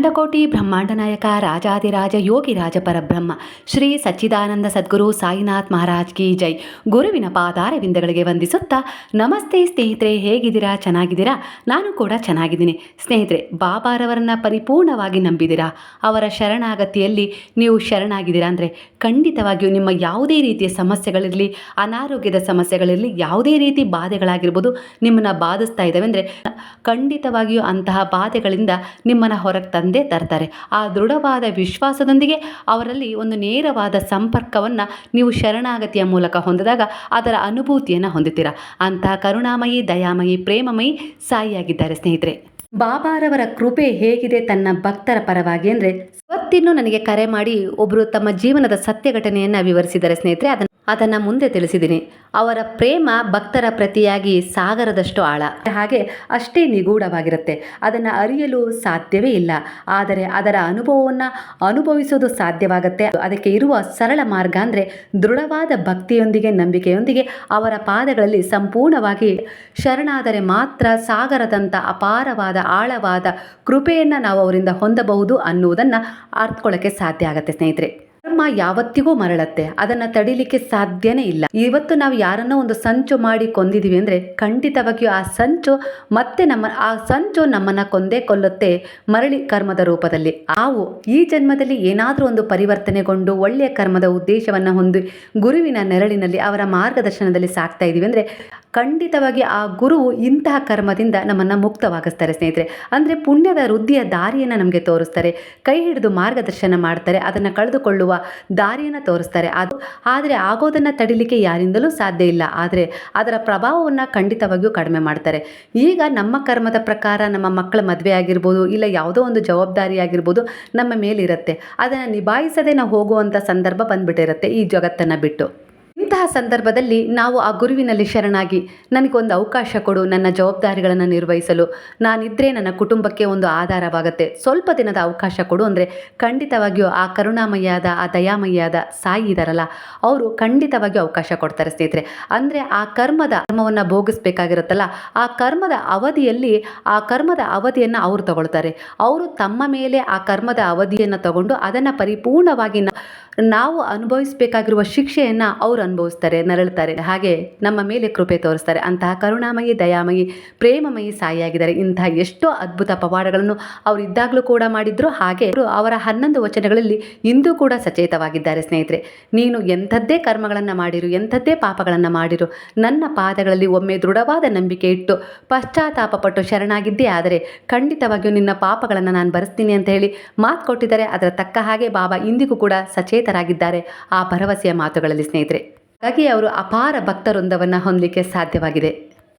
ಅಖಂಡಕೋಟಿ ಬ್ರಹ್ಮಾಂಡ ನಾಯಕ ರಾಜಾದಿರಾಜ ಯೋಗಿ ರಾಜ ಪರಬ್ರಹ್ಮ, ಶ್ರೀ ಸಚ್ಚಿದಾನಂದ ಸದ್ಗುರು ಸಾಯಿನಾಥ್ ಮಹಾರಾಜ್ ಕಿ ಜೈ. ಗುರುವಿನ ಪಾದಾರವಿಂದಗಳಿಗೆ ವಂದಿಸುತ್ತಾ, ನಮಸ್ತೆ ಸ್ನೇಹಿತರೆ, ಹೇಗಿದ್ದೀರಾ? ಚೆನ್ನಾಗಿದ್ದೀರಾ? ನಾನು ಕೂಡ ಚೆನ್ನಾಗಿದ್ದೀನಿ. ಸ್ನೇಹಿತರೆ, ಬಾಬಾರವರನ್ನ ಪರಿಪೂರ್ಣವಾಗಿ ನಂಬಿದ್ದೀರಾ? ಅವರ ಶರಣಾಗತಿಯಲ್ಲಿ ನೀವು ಶರಣಾಗಿದ್ದೀರಾ ಅಂದರೆ ಖಂಡಿತವಾಗಿಯೂ ನಿಮ್ಮ ಯಾವುದೇ ರೀತಿಯ ಸಮಸ್ಯೆಗಳಿರಲಿ, ಅನಾರೋಗ್ಯದ ಸಮಸ್ಯೆಗಳಿರಲಿ, ಯಾವುದೇ ರೀತಿ ಬಾಧೆಗಳಾಗಿರ್ಬೋದು ನಿಮ್ಮನ್ನು ಬಾಧಿಸ್ತಾ ಇದ್ದಾವೆ ಅಂದರೆ ಖಂಡಿತವಾಗಿಯೂ ಅಂತಹ ಬಾಧೆಗಳಿಂದ ನಿಮ್ಮನ್ನು ಹೊರಗೆ ತಂದೇ ತರ್ತಾರೆ. ಆ ದೃಢವಾದ ವಿಶ್ವಾಸದೊಂದಿಗೆ ಅವರಲ್ಲಿ ಒಂದು ನೇರವಾದ ಸಂಪರ್ಕವನ್ನು ನೀವು ಶರಣಾಗತಿಯ ಮೂಲಕ ಹೊಂದಿದಾಗ ಅದರ ಅನುಭೂತಿಯನ್ನು ಹೊಂದುತ್ತೀರಾ. ಅಂತಹ ಕರುಣಾಮಯಿ, ದಯಾಮಯಿ, ಪ್ರೇಮಮಯಿ ಸಾಯಿಯಾಗಿದ್ದಾರೆ ಸ್ನೇಹಿತರೆ. ಬಾಬಾರವರ ಕೃಪೆ ಹೇಗಿದೆ ತನ್ನ ಭಕ್ತರ ಪರವಾಗಿ ಅಂದರೆ ಇವತ್ತಿನ್ನೂ ನನಗೆ ಕರೆ ಮಾಡಿ ಒಬ್ಬರು ತಮ್ಮ ಜೀವನದ ಸತ್ಯ ಘಟನೆಯನ್ನು ವಿವರಿಸಿದರೆ ಸ್ನೇಹಿತರೆ, ಅದನ್ನು ಅದನ್ನು ಮುಂದೆ ತಿಳಿಸಿದ್ದೀನಿ. ಅವರ ಪ್ರೇಮ ಭಕ್ತರ ಪ್ರತಿಯಾಗಿ ಸಾಗರದಷ್ಟು ಆಳ. ಹಾಗೆ ಅಷ್ಟೇ ನಿಗೂಢವಾಗಿರುತ್ತೆ. ಅದನ್ನು ಅರಿಯಲು ಸಾಧ್ಯವೇ ಇಲ್ಲ. ಆದರೆ ಅದರ ಅನುಭವವನ್ನು ಅನುಭವಿಸೋದು ಸಾಧ್ಯವಾಗುತ್ತೆ. ಅದಕ್ಕೆ ಇರುವ ಸರಳ ಮಾರ್ಗ ಅಂದರೆ ದೃಢವಾದ ಭಕ್ತಿಯೊಂದಿಗೆ, ನಂಬಿಕೆಯೊಂದಿಗೆ ಅವರ ಪಾದಗಳಲ್ಲಿ ಸಂಪೂರ್ಣವಾಗಿ ಶರಣಾದರೆ ಮಾತ್ರ ಸಾಗರದಂಥ ಅಪಾರವಾದ, ಆಳವಾದ ಕೃಪೆಯನ್ನು ನಾವು ಅವರಿಂದ ಹೊಂದಬಹುದು ಅನ್ನುವುದನ್ನು ಅರ್ಥಕೊಳ್ಳೋಕ್ಕೆ ಸಾಧ್ಯ ಆಗುತ್ತೆ ಸ್ನೇಹಿತರೆ. ಕರ್ಮ ಯಾವತ್ತಿಗೂ ಮರಳತ್ತೆ. ಅದನ್ನ ತಡಿಲಿಕ್ಕೆ ಸಾಧ್ಯನೇ ಇಲ್ಲ. ಇವತ್ತು ನಾವು ಯಾರನ್ನ ಒಂದು ಸಂಚು ಮಾಡಿ ಕೊಂದಿದೀವಿ ಅಂದ್ರೆ ಖಂಡಿತವಾಗಿಯೂ ಆ ಸಂಚು ಮತ್ತೆ ನಮ್ಮ, ಆ ಸಂಚು ನಮ್ಮನ್ನ ಕೊಂದೇ ಕೊಲ್ಲುತ್ತೆ ಮರಳಿ ಕರ್ಮದ ರೂಪದಲ್ಲಿ. ನಾವು ಈ ಜನ್ಮದಲ್ಲಿ ಏನಾದರೂ ಒಂದು ಪರಿವರ್ತನೆಗೊಂಡು ಒಳ್ಳೆಯ ಕರ್ಮದ ಉದ್ದೇಶವನ್ನು ಹೊಂದಿ ಗುರುವಿನ ನೆರಳಿನಲ್ಲಿ ಅವರ ಮಾರ್ಗದರ್ಶನದಲ್ಲಿ ಸಾಕ್ತಾ ಇದೀವಿ ಅಂದರೆ ಖಂಡಿತವಾಗಿ ಆ ಗುರುವು ಇಂತಹ ಕರ್ಮದಿಂದ ನಮ್ಮನ್ನು ಮುಕ್ತವಾಗಿಸ್ತಾರೆ ಸ್ನೇಹಿತರೆ. ಅಂದರೆ ಪುಣ್ಯದ ವೃದ್ಧಿಯ ದಾರಿಯನ್ನು ನಮಗೆ ತೋರಿಸ್ತಾರೆ. ಕೈ ಹಿಡಿದು ಮಾರ್ಗದರ್ಶನ ಮಾಡ್ತಾರೆ. ಅದನ್ನು ಕಳೆದುಕೊಳ್ಳುವ ದಾರಿಯನ್ನು ತೋರಿಸ್ತಾರೆ. ಅದು ಆದರೆ ಆಗೋದನ್ನು ತಡಿಲಿಕ್ಕೆ ಯಾರಿಂದಲೂ ಸಾಧ್ಯ ಇಲ್ಲ. ಆದರೆ ಅದರ ಪ್ರಭಾವವನ್ನು ಖಂಡಿತವಾಗಿಯೂ ಕಡಿಮೆ ಮಾಡ್ತಾರೆ. ಈಗ ನಮ್ಮ ಕರ್ಮದ ಪ್ರಕಾರ ನಮ್ಮ ಮಕ್ಕಳ ಮದುವೆ ಆಗಿರ್ಬೋದು, ಇಲ್ಲ ಯಾವುದೋ ಒಂದು ಜವಾಬ್ದಾರಿ ಆಗಿರ್ಬೋದು ನಮ್ಮ ಮೇಲಿರುತ್ತೆ. ಅದನ್ನು ನಿಭಾಯಿಸದೆ ನಾವು ಹೋಗುವಂಥ ಸಂದರ್ಭ ಬಂದ್ಬಿಟ್ಟಿರುತ್ತೆ ಈ ಜಗತ್ತನ್ನು ಬಿಟ್ಟು. ಇಂತಹ ಸಂದರ್ಭದಲ್ಲಿ ನಾವು ಆ ಗುರುವಿನಲ್ಲಿ ಶರಣಾಗಿ ನನಗೊಂದು ಅವಕಾಶ ಕೊಡು ನನ್ನ ಜವಾಬ್ದಾರಿಗಳನ್ನು ನಿರ್ವಹಿಸಲು. ನಾನಿದ್ರೆ ನನ್ನ ಕುಟುಂಬಕ್ಕೆ ಒಂದು ಆಧಾರವಾಗುತ್ತೆ. ಸ್ವಲ್ಪ ದಿನದ ಅವಕಾಶ ಕೊಡು ಅಂದರೆ ಖಂಡಿತವಾಗಿಯೂ ಆ ಕರುಣಾಮಯ್ಯಾದ, ಆ ದಯಾಮಯ್ಯಾದ ಸಾಯಿ ಇದಾರಲ್ಲ, ಅವರು ಖಂಡಿತವಾಗಿಯೂ ಅವಕಾಶ ಕೊಡ್ತಾರೆ ಸ್ನೇಹಿತರೆ. ಅಂದರೆ ಆ ಕರ್ಮದ ಕರ್ಮವನ್ನು ಭೋಗಿಸ್ಬೇಕಾಗಿರುತ್ತಲ್ಲ, ಆ ಕರ್ಮದ ಅವಧಿಯಲ್ಲಿ, ಆ ಕರ್ಮದ ಅವಧಿಯನ್ನು ಅವರು ತಗೊಳ್ತಾರೆ. ಅವರು ತಮ್ಮ ಮೇಲೆ ಆ ಕರ್ಮದ ಅವಧಿಯನ್ನು ತಗೊಂಡು ಅದನ್ನು ಪರಿಪೂರ್ಣವಾಗಿ ನಾವು ಅನುಭವಿಸಬೇಕಾಗಿರುವ ಶಿಕ್ಷೆಯನ್ನು ಅವರು ಅನುಭವಿಸ್ತಾರೆ ನರಳುತ್ತಾರೆ ಹಾಗೆ ನಮ್ಮ ಮೇಲೆ ಕೃಪೆ ತೋರಿಸ್ತಾರೆ. ಅಂತಹ ಕರುಣಾಮಯಿ, ದಯಾಮಯಿ, ಪ್ರೇಮಮಯಿ ಸಾಯಿಯಾಗಿದ್ದಾರೆ. ಇಂತಹ ಎಷ್ಟೋ ಅದ್ಭುತ ಪವಾಡಗಳನ್ನು ಅವರು ಇದ್ದಾಗಲೂ ಕೂಡ ಮಾಡಿದ್ರು. ಹಾಗೆ ಅವರು ಹನ್ನೊಂದು ವಚನಗಳಲ್ಲಿ ಇಂದೂ ಕೂಡ ಸಚೇತವಾಗಿದ್ದಾರೆ ಸ್ನೇಹಿತರೆ. ನೀನು ಎಂಥದ್ದೇ ಕರ್ಮಗಳನ್ನು ಮಾಡಿರು, ಎಂಥದ್ದೇ ಪಾಪಗಳನ್ನು ಮಾಡಿರು, ನನ್ನ ಪಾದಗಳಲ್ಲಿ ಒಮ್ಮೆ ದೃಢವಾದ ನಂಬಿಕೆ ಇಟ್ಟು ಪಶ್ಚಾತ್ತಾಪಪಟ್ಟು ಶರಣಾಗಿದ್ದೇ. ಆದರೆ ಖಂಡಿತವಾಗಿಯೂ ನಿನ್ನ ಪಾಪಗಳನ್ನು ನಾನು ಬರೆಸ್ತೀನಿ ಅಂತ ಹೇಳಿ ಮಾತು ಕೊಟ್ಟಿದ್ದಾರೆ ಅದರ ತಕ್ಕ ಹಾಗೆ ಬಾಬಾ ಇಂದಿಗೂ ಕೂಡ ಸಚೇತರಾಗಿದ್ದಾರೆ ಆ ಭರವಸೆಯ ಮಾತುಗಳಲ್ಲಿ ಸ್ನೇಹಿತರೆ ಹಾಗೆ ಅವರು ಅಪಾರ ಭಕ್ತವೃಂದವನ್ನು ಹೊಂದಲಿಕ್ಕೆ ಸಾಧ್ಯವಾಗಿದೆ.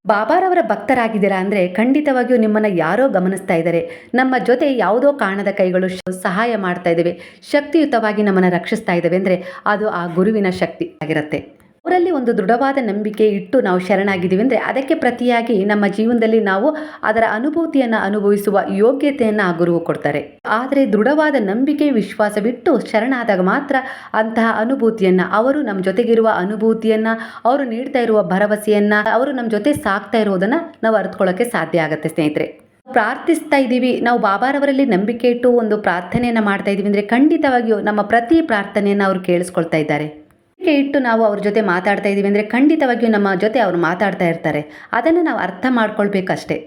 ಬಾಬಾರವರ ಭಕ್ತರಾಗಿದ್ದೀರಾ ಅಂದರೆ ಖಂಡಿತವಾಗಿಯೂ ನಿಮ್ಮನ್ನು ಯಾರೋ ಗಮನಿಸ್ತಾ ಇದ್ದಾರೆ. ನಮ್ಮ ಜೊತೆ ಯಾವುದೋ ಕಾಣದ ಕೈಗಳು ಸಹಾಯ ಮಾಡ್ತಾ ಇದ್ದಾವೆ. ಶಕ್ತಿಯುತವಾಗಿ ನಮ್ಮನ್ನು ರಕ್ಷಿಸ್ತಾ ಇದ್ದಾವೆ ಅಂದರೆ ಅದು ಆ ಗುರುವಿನ ಶಕ್ತಿ ಆಗಿರುತ್ತೆ. ಅವರಲ್ಲಿ ಒಂದು ದೃಢವಾದ ನಂಬಿಕೆ ಇಟ್ಟು ನಾವು ಶರಣಾಗಿದ್ದೀವಿ ಅಂದರೆ ಅದಕ್ಕೆ ಪ್ರತಿಯಾಗಿ ನಮ್ಮ ಜೀವನದಲ್ಲಿ ನಾವು ಅದರ ಅನುಭೂತಿಯನ್ನು ಅನುಭವಿಸುವ ಯೋಗ್ಯತೆಯನ್ನು ಆ ಗುರುವು ಕೊಡ್ತಾರೆ. ಆದರೆ ದೃಢವಾದ ನಂಬಿಕೆ, ವಿಶ್ವಾಸವಿಟ್ಟು ಶರಣಾದಾಗ ಮಾತ್ರ ಅಂತಹ ಅನುಭೂತಿಯನ್ನು, ಅವರು ನಮ್ಮ ಜೊತೆಗಿರುವ ಅನುಭೂತಿಯನ್ನು, ಅವರು ನೀಡ್ತಾ ಇರುವ ಭರವಸೆಯನ್ನು, ಅವರು ನಮ್ಮ ಜೊತೆ ಸಾಕ್ತಾ ಇರೋದನ್ನು ನಾವು ಅರ್ಥಕೊಳ್ಳೋಕ್ಕೆ ಸಾಧ್ಯ ಆಗುತ್ತೆ ಸ್ನೇಹಿತರೆ. ಪ್ರಾರ್ಥಿಸ್ತಾ ಇದ್ದೀವಿ, ನಾವು ಬಾಬಾರವರಲ್ಲಿ ನಂಬಿಕೆ ಇಟ್ಟು ಒಂದು ಪ್ರಾರ್ಥನೆಯನ್ನು ಮಾಡ್ತಾ ಇದ್ದೀವಿ ಅಂದರೆ ಖಂಡಿತವಾಗಿಯೂ ನಮ್ಮ ಪ್ರತಿ ಪ್ರಾರ್ಥನೆಯನ್ನು ಅವರು ಕೇಳಿಸ್ಕೊಳ್ತಾ ಇದ್ದಾರೆ. ಇಟ್ಟು ನಾವು ಅವ್ರ ಜೊತೆ ಮಾತಾಡ್ತಾ ಇದ್ದೀವಿ ಅಂದರೆ ಖಂಡಿತವಾಗಿಯೂ ನಮ್ಮ ಜೊತೆ ಅವರು ಮಾತಾಡ್ತಾ ಇರ್ತಾರೆ. ಅದನ್ನು ನಾವು ಅರ್ಥ ಮಾಡ್ಕೊಳ್ಬೇಕಷ್ಟೇ.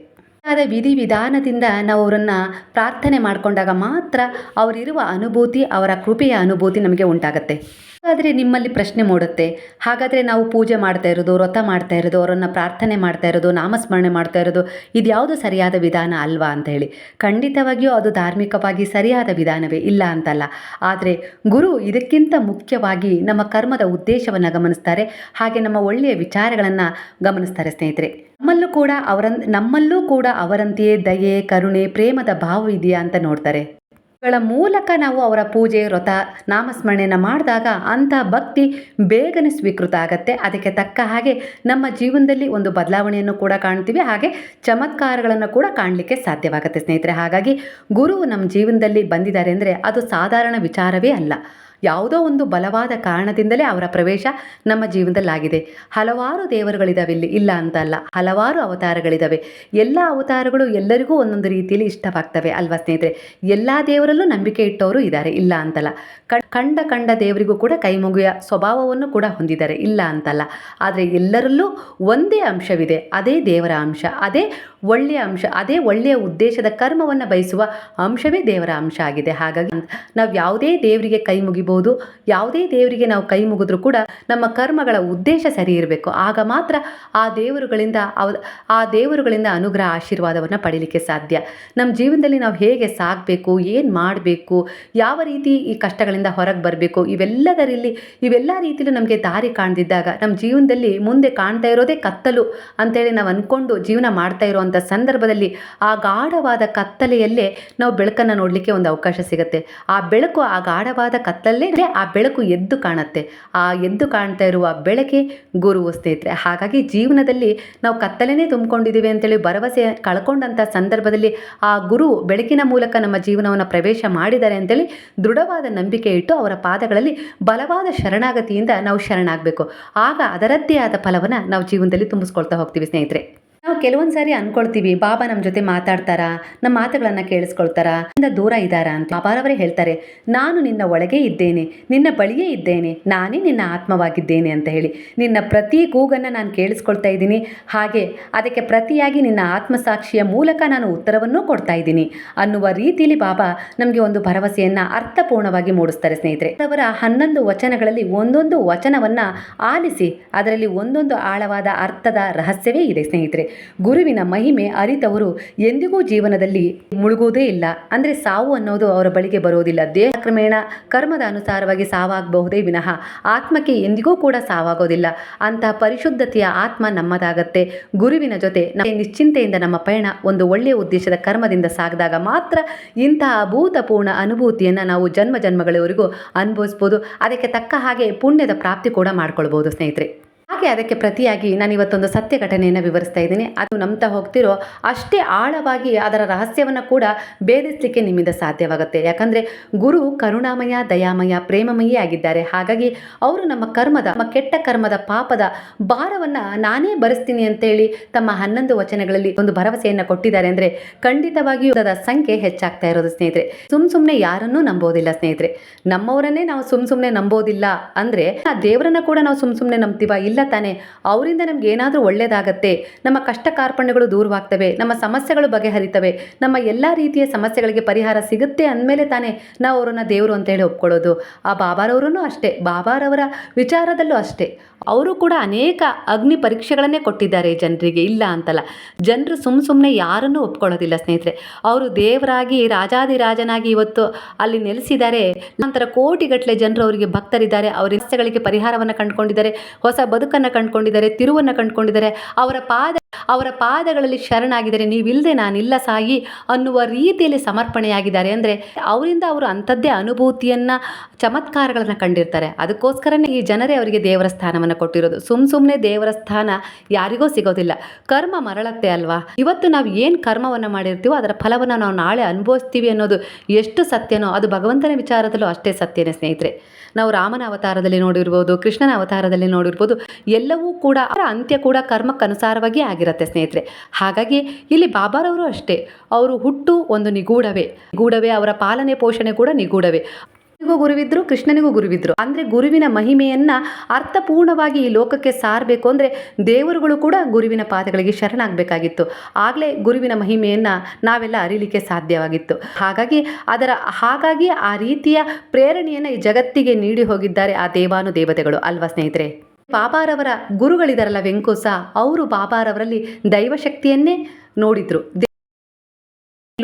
ಆದ ವಿಧಿ ವಿಧಾನದಿಂದ ನಾವು ಅವರನ್ನು ಪ್ರಾರ್ಥನೆ ಮಾಡಿಕೊಂಡಾಗ ಮಾತ್ರ ಅವರಿರುವ ಅನುಭೂತಿ, ಅವರ ಕೃಪೆಯ ಅನುಭೂತಿ ನಮಗೆ ಉಂಟಾಗತ್ತೆ. ಹಾಗಾದರೆ ನಿಮ್ಮಲ್ಲಿ ಪ್ರಶ್ನೆ ಮೂಡುತ್ತೆ. ಹಾಗಾದರೆ ನಾವು ಪೂಜೆ ಮಾಡ್ತಾ ಇರೋದು, ವ್ರತ ಮಾಡ್ತಾ ಇರೋದು, ಅವರನ್ನು ಪ್ರಾರ್ಥನೆ ಮಾಡ್ತಾ ಇರೋದು, ನಾಮಸ್ಮರಣೆ ಮಾಡ್ತಾ ಇರೋದು ಇದ್ಯಾವುದು ಸರಿಯಾದ ವಿಧಾನ ಅಲ್ವಾ ಅಂತ ಹೇಳಿ. ಖಂಡಿತವಾಗಿಯೂ ಅದು ಧಾರ್ಮಿಕವಾಗಿ ಸರಿಯಾದ ವಿಧಾನವೇ ಇಲ್ಲ ಅಂತಲ್ಲ. ಆದರೆ ಗುರು ಇದಕ್ಕಿಂತ ಮುಖ್ಯವಾಗಿ ನಮ್ಮ ಕರ್ಮದ ಉದ್ದೇಶವನ್ನು ಗಮನಿಸ್ತಾರೆ. ಹಾಗೆ ನಮ್ಮ ಒಳ್ಳೆಯ ವಿಚಾರಗಳನ್ನು ಗಮನಿಸ್ತಾರೆ ಸ್ನೇಹಿತರೆ. ನಮ್ಮಲ್ಲೂ ಕೂಡ ಅವರ ನಮ್ಮಲ್ಲೂ ಕೂಡ ಅವರಂತೆಯೇ ದಯೆ, ಕರುಣೆ, ಪ್ರೇಮದ ಭಾವ ಇದೆಯಾ ಅಂತ ನೋಡ್ತಾರೆ. ಗಳ ಮೂಲಕ ನಾವು ಅವರ ಪೂಜೆ, ವ್ರತ, ನಾಮಸ್ಮರಣೆಯನ್ನು ಮಾಡಿದಾಗ ಅಂಥ ಭಕ್ತಿ ಬೇಗನೆ ಸ್ವೀಕೃತ ಆಗುತ್ತೆ. ಅದಕ್ಕೆ ತಕ್ಕ ಹಾಗೆ ನಮ್ಮ ಜೀವನದಲ್ಲಿ ಒಂದು ಬದಲಾವಣೆಯನ್ನು ಕೂಡ ಕಾಣ್ತೀವಿ. ಹಾಗೆ ಚಮತ್ಕಾರಗಳನ್ನು ಕೂಡ ಕಾಣಲಿಕ್ಕೆ ಸಾಧ್ಯವಾಗುತ್ತೆ ಸ್ನೇಹಿತರೆ. ಹಾಗಾಗಿ ಗುರು ನಮ್ಮ ಜೀವನದಲ್ಲಿ ಬಂದಿದ್ದಾರೆ ಅಂದರೆ ಅದು ಸಾಧಾರಣ ವಿಚಾರವೇ ಅಲ್ಲ. ಯಾವುದೋ ಒಂದು ಬಲವಾದ ಕಾರಣದಿಂದಲೇ ಅವರ ಪ್ರವೇಶ ನಮ್ಮ ಜೀವನದಲ್ಲಾಗಿದೆ. ಹಲವಾರು ದೇವರುಗಳಿದಾವೆ ಇಲ್ಲಿ ಇಲ್ಲ ಅಂತ ಅಲ್ಲ. ಹಲವಾರು ಅವತಾರಗಳಿದ್ದಾವೆ ಎಲ್ಲ ಅವತಾರಗಳು ಎಲ್ಲರಿಗೂ ಒಂದೊಂದು ರೀತಿಯಲ್ಲಿ ಇಷ್ಟವಾಗ್ತವೆ ಅಲ್ವಾ ಸ್ನೇಹಿತರೆ? ಎಲ್ಲ ದೇವರಲ್ಲೂ ನಂಬಿಕೆ ಇಟ್ಟವರು ಇದ್ದಾರೆ ಇಲ್ಲ ಅಂತಲ್ಲ. ಕಂಡ ಕಂಡ ದೇವರಿಗೂ ಕೂಡ ಕೈಮುಗಿಯ ಸ್ವಭಾವವನ್ನು ಕೂಡ ಹೊಂದಿದ್ದಾರೆ, ಇಲ್ಲ ಅಂತಲ್ಲ. ಆದರೆ ಎಲ್ಲರಲ್ಲೂ ಒಂದೇ ಅಂಶವಿದೆ, ಅದೇ ದೇವರ ಅಂಶ, ಅದೇ ಒಳ್ಳೆಯ ಅಂಶ, ಅದೇ ಒಳ್ಳೆಯ ಉದ್ದೇಶದ ಕರ್ಮವನ್ನು ಬಯಸುವ ಅಂಶವೇ ದೇವರ ಅಂಶ ಆಗಿದೆ. ಹಾಗಾಗಿ ನಾವು ಯಾವುದೇ ದೇವರಿಗೆ ಕೈ ಮುಗಿಬೋದು, ಯಾವುದೇ ದೇವರಿಗೆ ನಾವು ಕೈ ಮುಗಿದ್ರೂ ಕೂಡ ನಮ್ಮ ಕರ್ಮಗಳ ಉದ್ದೇಶ ಸರಿ ಇರಬೇಕು. ಆಗ ಮಾತ್ರ ಆ ದೇವರುಗಳಿಂದ ಆ ದೇವರುಗಳಿಂದ ಅನುಗ್ರಹ ಆಶೀರ್ವಾದವನ್ನು ಪಡೀಲಿಕ್ಕೆ ಸಾಧ್ಯ. ನಮ್ಮ ಜೀವನದಲ್ಲಿ ನಾವು ಹೇಗೆ ಸಾಗಬೇಕು, ಏನು ಮಾಡಬೇಕು, ಯಾವ ರೀತಿ ಈ ಕಷ್ಟಗಳಿಂದ ಹೊರಗೆ ಬರಬೇಕು, ಇವೆಲ್ಲದರಲ್ಲಿ, ಇವೆಲ್ಲ ರೀತಿಯಲ್ಲೂ ನಮಗೆ ದಾರಿ ಕಾಣದಿದ್ದಾಗ, ನಮ್ಮ ಜೀವನದಲ್ಲಿ ಮುಂದೆ ಕಾಣ್ತಾ ಇರೋದೇ ಕತ್ತಲು ಅಂತೇಳಿ ನಾವು ಅಂದ್ಕೊಂಡು ಜೀವನ ಮಾಡ್ತಾ ಇರುವಂಥ ಸಂದರ್ಭದಲ್ಲಿ ಆ ಗಾಢವಾದ ಕತ್ತಲೆಯಲ್ಲೇ ನಾವು ಬೆಳಕನ್ನು ನೋಡಲಿಕ್ಕೆ ಒಂದು ಅವಕಾಶ ಸಿಗುತ್ತೆ. ಆ ಬೆಳಕು, ಆ ಗಾಢವಾದ ಕತ್ತಲಲ್ಲೇ ಆ ಬೆಳಕು ಎದ್ದು ಕಾಣುತ್ತೆ. ಆ ಎದ್ದು ಕಾಣ್ತಾ ಇರುವ ಬೆಳಕೆ ಗುರುವು ಸ್ನೇಹಿತರೆ. ಹಾಗಾಗಿ ಜೀವನದಲ್ಲಿ ನಾವು ಕತ್ತಲೆನೇ ತುಂಬಿಕೊಂಡಿದ್ದೀವಿ ಅಂತೇಳಿ ಭರವಸೆ ಕಳ್ಕೊಂಡಂಥ ಸಂದರ್ಭದಲ್ಲಿ ಆ ಗುರು ಬೆಳಕಿನ ಮೂಲಕ ನಮ್ಮ ಜೀವನವನ್ನು ಪ್ರವೇಶ ಮಾಡಿದ್ದಾರೆ ಅಂತೇಳಿ ದೃಢವಾದ ನಂಬಿಕೆ ಇಟ್ಟು ಅವರ ಪಾದಗಳಲ್ಲಿ ಬಲವಾದ ಶರಣಾಗತಿಯಿಂದ ನಾವು ಶರಣಾಗಬೇಕು. ಆಗ ಅದರದ್ದೇ ಆದ ಫಲವನ್ನು ನಾವು ಜೀವನದಲ್ಲಿ ತುಂಬಿಸ್ಕೊಳ್ತಾ ಹೋಗ್ತೀವಿ ಸ್ನೇಹಿತರೆ. ಕೆಲವೊಂದು ಸಾರಿ ಅನ್ಕೊಳ್ತೀವಿ, ಬಾಬಾ ನಮ್ಮ ಜೊತೆ ಮಾತಾಡ್ತಾರಾ? ನಮ್ಮ ಮಾತುಗಳನ್ನ ಕೇಳಿಸ್ಕೊಳ್ತಾರಾ? ಇಂದ ದೂರ ಇದ್ದಾರಾ ಅಂತ. ಬಾಬಾರವರೇ ಹೇಳ್ತಾರೆ, ನಾನು ನಿನ್ನ ಒಳಗೆ ಇದ್ದೇನೆ, ನಿನ್ನ ಬಳಿಯೇ ಇದ್ದೇನೆ, ನಾನೇ ನಿನ್ನ ಆತ್ಮವಾಗಿದ್ದೇನೆ ಅಂತ ಹೇಳಿ. ನಿನ್ನ ಪ್ರತಿ ಕೂಗನ್ನು ನಾನು ಕೇಳಿಸ್ಕೊಳ್ತಾ ಇದ್ದೀನಿ. ಹಾಗೆ ಅದಕ್ಕೆ ಪ್ರತಿಯಾಗಿ ನಿನ್ನ ಆತ್ಮಸಾಕ್ಷಿಯ ಮೂಲಕ ನಾನು ಉತ್ತರವನ್ನು ಕೊಡ್ತಾ ಇದ್ದೀನಿ. ಅನ್ನುವ ರೀತಿಯಲ್ಲಿ ಬಾಬಾ ನಮಗೆ ಒಂದು ಭರವಸೆಯನ್ನು ಅರ್ಥಪೂರ್ಣವಾಗಿ ಮೂಡಿಸ್ತಾರೆ ಸ್ನೇಹಿತರೆ. ಅವರ ಹನ್ನೊಂದು ವಚನಗಳಲ್ಲಿ ಒಂದೊಂದು ವಚನವನ್ನು ಆಲಿಸಿ, ಅದರಲ್ಲಿ ಒಂದೊಂದು ಆಳವಾದ ಅರ್ಥದ ರಹಸ್ಯವೇ ಇದೆ ಸ್ನೇಹಿತರೆ. ಗುರುವಿನ ಮಹಿಮೆ ಅರಿತವರು ಎಂದಿಗೂ ಜೀವನದಲ್ಲಿ ಮುಳುಗುವುದೇ ಇಲ್ಲ. ಅಂದರೆ ಸಾವು ಅನ್ನೋದು ಅವರ ಬಳಿಗೆ ಬರೋದಿಲ್ಲ. ದೇಹ ಕ್ರಮೇಣ ಕರ್ಮದ ಅನುಸಾರವಾಗಿ ಸಾವಾಗಬಹುದೇ ವಿನಃ. ಆತ್ಮಕ್ಕೆ ಎಂದಿಗೂ ಕೂಡ ಸಾವಾಗೋದಿಲ್ಲ. ಅಂತಹ ಪರಿಶುದ್ಧತೆಯ ಆತ್ಮ ನಮ್ಮದಾಗತ್ತೆ. ಗುರುವಿನ ಜೊತೆ ನಮ್ಮ ನಿಶ್ಚಿಂತೆಯಿಂದ ನಮ್ಮ ಪಯಣ ಒಂದು ಒಳ್ಳೆಯ ಉದ್ದೇಶದ ಕರ್ಮದಿಂದ ಸಾಗಿದಾಗ ಮಾತ್ರ ಇಂತಹ ಅಭೂತಪೂರ್ಣ ಅನುಭೂತಿಯನ್ನು ನಾವು ಜನ್ಮ ಜನ್ಮಗಳವರೆಗೂ ಅನುಭವಿಸ್ಬೋದು. ಅದಕ್ಕೆ ತಕ್ಕ ಹಾಗೆ ಪುಣ್ಯದ ಪ್ರಾಪ್ತಿ ಕೂಡ ಮಾಡ್ಕೊಳ್ಬೋದು ಸ್ನೇಹಿತರೆ. ಹಾಗೆ ಅದಕ್ಕೆ ಪ್ರತಿಯಾಗಿ ನಾನು ಇವತ್ತೊಂದು ಸತ್ಯ ಘಟನೆಯನ್ನು ವಿವರಿಸ್ತಾ ಇದ್ದೀನಿ. ಅದು ನಂಬ್ತಾ ಹೋಗ್ತಿರೋ ಅಷ್ಟೇ ಆಳವಾಗಿ ಅದರ ರಹಸ್ಯವನ್ನು ಕೂಡ ಭೇದಿಸಲಿಕ್ಕೆ ನಿಮ್ಮಿಂದ ಸಾಧ್ಯವಾಗುತ್ತೆ. ಯಾಕಂದರೆ ಗುರು ಕರುಣಾಮಯ, ದಯಾಮಯ, ಪ್ರೇಮಮಯೇ ಆಗಿದ್ದಾರೆ. ಹಾಗಾಗಿ ಅವರು ನಮ್ಮ ಕರ್ಮದ, ನಮ್ಮ ಕೆಟ್ಟ ಕರ್ಮದ ಪಾಪದ ಭಾರವನ್ನು ನಾನೇ ಭರಿಸ್ತೀನಿ ಅಂತೇಳಿ ತಮ್ಮ ಹನ್ನೊಂದು ವಚನಗಳಲ್ಲಿ ಒಂದು ಭರವಸೆಯನ್ನು ಕೊಟ್ಟಿದ್ದಾರೆ ಅಂದರೆ ಖಂಡಿತವಾಗಿಯೂ ಅದರ ಸಂಖ್ಯೆ ಹೆಚ್ಚಾಗ್ತಾ ಇರೋದು ಸ್ನೇಹಿತರೆ. ಸುಮ್ ಸುಮ್ಮನೆ ಯಾರನ್ನೂ ನಂಬೋದಿಲ್ಲ ಸ್ನೇಹಿತರೆ. ನಮ್ಮವರನ್ನೇ ನಾವು ಸುಮ್ ಸುಮ್ಮನೆ ನಂಬೋದಿಲ್ಲ ಅಂದರೆ ಆ ದೇವರನ್ನ ಕೂಡ ನಾವು ಸುಮ್ ಸುಮ್ಮನೆ ನಂಬ್ತೀವ? ಇಲ್ಲ ತಾನೆ ಅವರಿಂದ ನಮ್ಗೆ ಏನಾದರೂ ಒಳ್ಳೇದಾಗತ್ತೆ. ನಮ್ಮ ಕಷ್ಟ ಕಾರ್ಪಣ್ಯಗಳು ದೂರವಾಗ್ತವೆ. ನಮ್ಮ ಸಮಸ್ಯೆಗಳು ಬಗೆಹರಿತವೆ. ನಮ್ಮ ಎಲ್ಲ ರೀತಿಯ ಸಮಸ್ಯೆಗಳಿಗೆ ಪರಿಹಾರ ಸಿಗುತ್ತೆ ಅಂದಮೇಲೆ ತಾನೇ ನಾವು ಅವರನ್ನು ದೇವರು ಅಂತೇಳಿ ಒಪ್ಕೊಳ್ಳೋದು. ಆ ಬಾಬಾರವರೂ ಅಷ್ಟೇ. ಬಾಬಾರವರ ವಿಚಾರದಲ್ಲೂ ಅಷ್ಟೇ. ಅವರು ಕೂಡ ಅನೇಕ ಅಗ್ನಿ ಪರೀಕ್ಷೆಗಳನ್ನೇ ಕೊಟ್ಟಿದ್ದಾರೆ ಜನರಿಗೆ. ಇಲ್ಲ ಅಂತಲ್ಲ. ಜನರು ಸುಮ್ಮ ಸುಮ್ಮನೆ ಯಾರನ್ನೂ ಒಪ್ಕೊಳ್ಳೋದಿಲ್ಲ ಸ್ನೇಹಿತರೆ. ಅವರು ದೇವರಾಗಿ ರಾಜಾದಿರಾಜನಾಗಿ ಇವತ್ತು ಅಲ್ಲಿ ನೆಲೆಸಿದ್ದಾರೆ. ನಂತರ ಕೋಟಿಗಟ್ಟಲೆ ಜನರು ಅವರಿಗೆ ಭಕ್ತರಿದ್ದಾರೆ. ಅವರ ಸಮಸ್ಯೆಗಳಿಗೆ ಪರಿಹಾರವನ್ನು ಕಂಡುಕೊಂಡಿದ್ದಾರೆ. ಹೊಸ ಬದುಕನ್ನು ಕಂಡುಕೊಂಡಿದ್ದಾರೆ, ತಿರುವನ್ನು ಕಂಡುಕೊಂಡಿದ್ದಾರೆ, ಅವರ ಪಾದ, ಅವರ ಪಾದಗಳಲ್ಲಿ ಶರಣಾಗಿದ್ದಾರೆ. ನೀವಿಲ್ಲದೆ ನಾನಿಲ್ಲ ಸಾಯಿ ಅನ್ನುವ ರೀತಿಯಲ್ಲಿ ಸಮರ್ಪಣೆಯಾಗಿದ್ದಾರೆ. ಅಂದರೆ ಅವರಿಂದ ಅವರು ಅಂಥದ್ದೇ ಅನುಭೂತಿಯನ್ನು, ಚಮತ್ಕಾರಗಳನ್ನು ಕಂಡಿರ್ತಾರೆ. ಅದಕ್ಕೋಸ್ಕರನೇ ಈ ಜನರೇ ಅವರಿಗೆ ದೇವರ ಸ್ಥಾನವನ್ನು ಕೊಟ್ಟಿರೋದು. ಸುಮ್ ಸುಮ್ಮನೆ ದೇವರ ಸ್ಥಾನ ಯಾರಿಗೂ ಸಿಗೋದಿಲ್ಲ. ಕರ್ಮ ಮರಳತ್ತೆ ಅಲ್ವಾ? ಇವತ್ತು ನಾವು ಏನು ಕರ್ಮವನ್ನು ಮಾಡಿರ್ತೀವೋ ಅದರ ಫಲವನ್ನು ನಾವು ನಾಳೆ ಅನುಭವಿಸ್ತೀವಿ ಅನ್ನೋದು ಎಷ್ಟು ಸತ್ಯನೋ ಅದು ಭಗವಂತನ ವಿಚಾರದಲ್ಲೂ ಅಷ್ಟೇ ಸತ್ಯನೇ ಸ್ನೇಹಿತರೆ. ನಾವು ರಾಮನ ಅವತಾರದಲ್ಲಿ ನೋಡಿರ್ಬೋದು, ಕೃಷ್ಣನ ಅವತಾರದಲ್ಲಿ ನೋಡಿರ್ಬೋದು, ಎಲ್ಲವೂ ಕೂಡ ಅವರ ಅಂತ್ಯ ಕೂಡ ಕರ್ಮಕ್ಕನುಸಾರವಾಗಿ ಆಗಿರುತ್ತೆ ಸ್ನೇಹಿತರೆ. ಹಾಗಾಗಿ ಇಲ್ಲಿ ಬಾಬಾರವರು ಅಷ್ಟೇ, ಅವರು ಹುಟ್ಟು ಒಂದು ನಿಗೂಢವೇ. ನಿಗೂಢವೇ, ಅವರ ಪಾಲನೆ ಪೋಷಣೆ ಕೂಡ ನಿಗೂಢವೇ. ಗುರುವಿದ್ರು, ಕೃಷ್ಣನಿಗೂ ಗುರುವಿದ್ರು. ಅಂದ್ರೆ ಗುರುವಿನ ಮಹಿಮೆಯನ್ನ ಅರ್ಥಪೂರ್ಣವಾಗಿ ಈ ಲೋಕಕ್ಕೆ ಸಾರಬೇಕು ಅಂದ್ರೆ ದೇವರುಗಳು ಕೂಡ ಗುರುವಿನ ಪಾದಗಳಿಗೆ ಶರಣಾಗಬೇಕಾಗಿತ್ತು. ಆಗ್ಲೇ ಗುರುವಿನ ಮಹಿಮೆಯನ್ನ ನಾವೆಲ್ಲ ಅರಿಲಿಕ್ಕೆ ಸಾಧ್ಯವಾಗಿತ್ತು. ಹಾಗಾಗಿ ಅದರ, ಹಾಗಾಗಿ ಆ ರೀತಿಯ ಪ್ರೇರಣೆಯನ್ನ ಈ ಜಗತ್ತಿಗೆ ನೀಡಿ ಹೋಗಿದ್ದಾರೆ ಆ ದೇವಾನು ದೇವತೆಗಳು ಅಲ್ವಾ ಸ್ನೇಹಿತರೆ? ಬಾಬಾರವರ ಗುರುಗಳಿದಾರಲ್ಲ ವೆಂಕುಸ, ಅವರು ಬಾಬಾರವರಲ್ಲಿ ದೈವಶಕ್ತಿಯನ್ನೇ ನೋಡಿದ್ರು.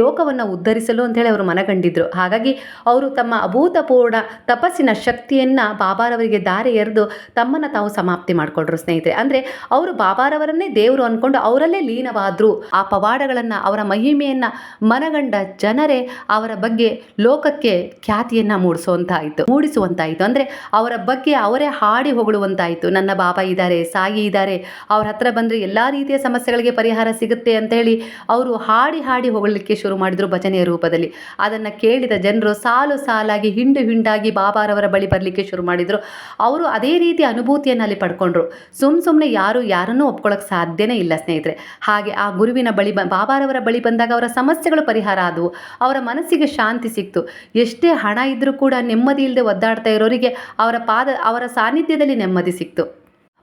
ಲೋಕವನ್ನು ಉದ್ಧರಿಸಲು ಅಂತೇಳಿ ಅವರು ಮನಗಂಡಿದ್ರು ಹಾಗಾಗಿ ಅವರು ತಮ್ಮ ಅಭೂತಪೂರ್ಣ ತಪಸ್ಸಿನ ಶಕ್ತಿಯನ್ನು ಬಾಬಾರವರಿಗೆ ದಾರಿ ಎರೆದು ತಮ್ಮನ್ನು ತಾವು ಸಮಾಪ್ತಿ ಮಾಡಿಕೊಂಡ್ರು ಸ್ನೇಹಿತರೆ. ಅಂದರೆ ಅವರು ಬಾಬಾರವರನ್ನೇ ದೇವರು ಅಂದ್ಕೊಂಡು ಅವರಲ್ಲೇ ಲೀನವಾದರು. ಆ ಪವಾಡಗಳನ್ನು, ಅವರ ಮಹಿಮೆಯನ್ನು ಮನಗಂಡ ಜನರೇ ಅವರ ಬಗ್ಗೆ ಲೋಕಕ್ಕೆ ಖ್ಯಾತಿಯನ್ನು ಮೂಡಿಸುವಂತಾಯಿತು ಮೂಡಿಸುವಂತಾಯಿತು. ಅಂದರೆ ಅವರ ಬಗ್ಗೆ ಅವರೇ ಹಾಡಿ ಹೊಗಳುವಂತಾಯಿತು. ನನ್ನ ಬಾಬಾ ಇದ್ದಾರೆ ಸಾಯಿ ಇದ್ದಾರೆ ಅವ್ರ ಹತ್ರ ಬಂದರೆ ಎಲ್ಲ ರೀತಿಯ ಸಮಸ್ಯೆಗಳಿಗೆ ಪರಿಹಾರ ಸಿಗುತ್ತೆ ಅಂತ ಹೇಳಿ ಅವರು ಹಾಡಿ ಹಾಡಿ ಹೊಗಳಲಿಕ್ಕೆ ಶುರು ಮಾಡಿದ್ರು ಭಜನೆಯ ರೂಪದಲ್ಲಿ. ಅದನ್ನು ಕೇಳಿದ ಜನರು ಸಾಲು ಸಾಲಾಗಿ, ಹಿಂಡು ಹಿಂಡಾಗಿ ಬಾಬಾರವರ ಬಳಿ ಬರಲಿಕ್ಕೆ ಶುರು ಮಾಡಿದರು. ಅವರು ಅದೇ ರೀತಿ ಅನುಭೂತಿಯನ್ನು ಅಲ್ಲಿ ಪಡ್ಕೊಂಡ್ರು. ಸುಮ್ ಸುಮ್ಮನೆ ಯಾರು ಯಾರನ್ನೂ ಒಪ್ಕೊಳ್ಳೋಕೆ ಸಾಧ್ಯನೇ ಇಲ್ಲ ಸ್ನೇಹಿತರೆ. ಹಾಗೆ ಆ ಗುರುವಿನ ಬಳಿ ಬ, ಬಾಬಾರವರ ಬಳಿ ಬಂದಾಗ ಅವರ ಸಮಸ್ಯೆಗಳು ಪರಿಹಾರ ಆದವು. ಅವರ ಮನಸ್ಸಿಗೆ ಶಾಂತಿ ಸಿಕ್ತು. ಎಷ್ಟೇ ಹಣ ಇದ್ದರೂ ಕೂಡ ನೆಮ್ಮದಿ ಇಲ್ಲದೆ ಒದ್ದಾಡ್ತಾ ಇರೋರಿಗೆ ಅವರ ಪಾದ, ಅವರ ಸಾನ್ನಿಧ್ಯದಲ್ಲಿ ನೆಮ್ಮದಿ ಸಿಕ್ತು.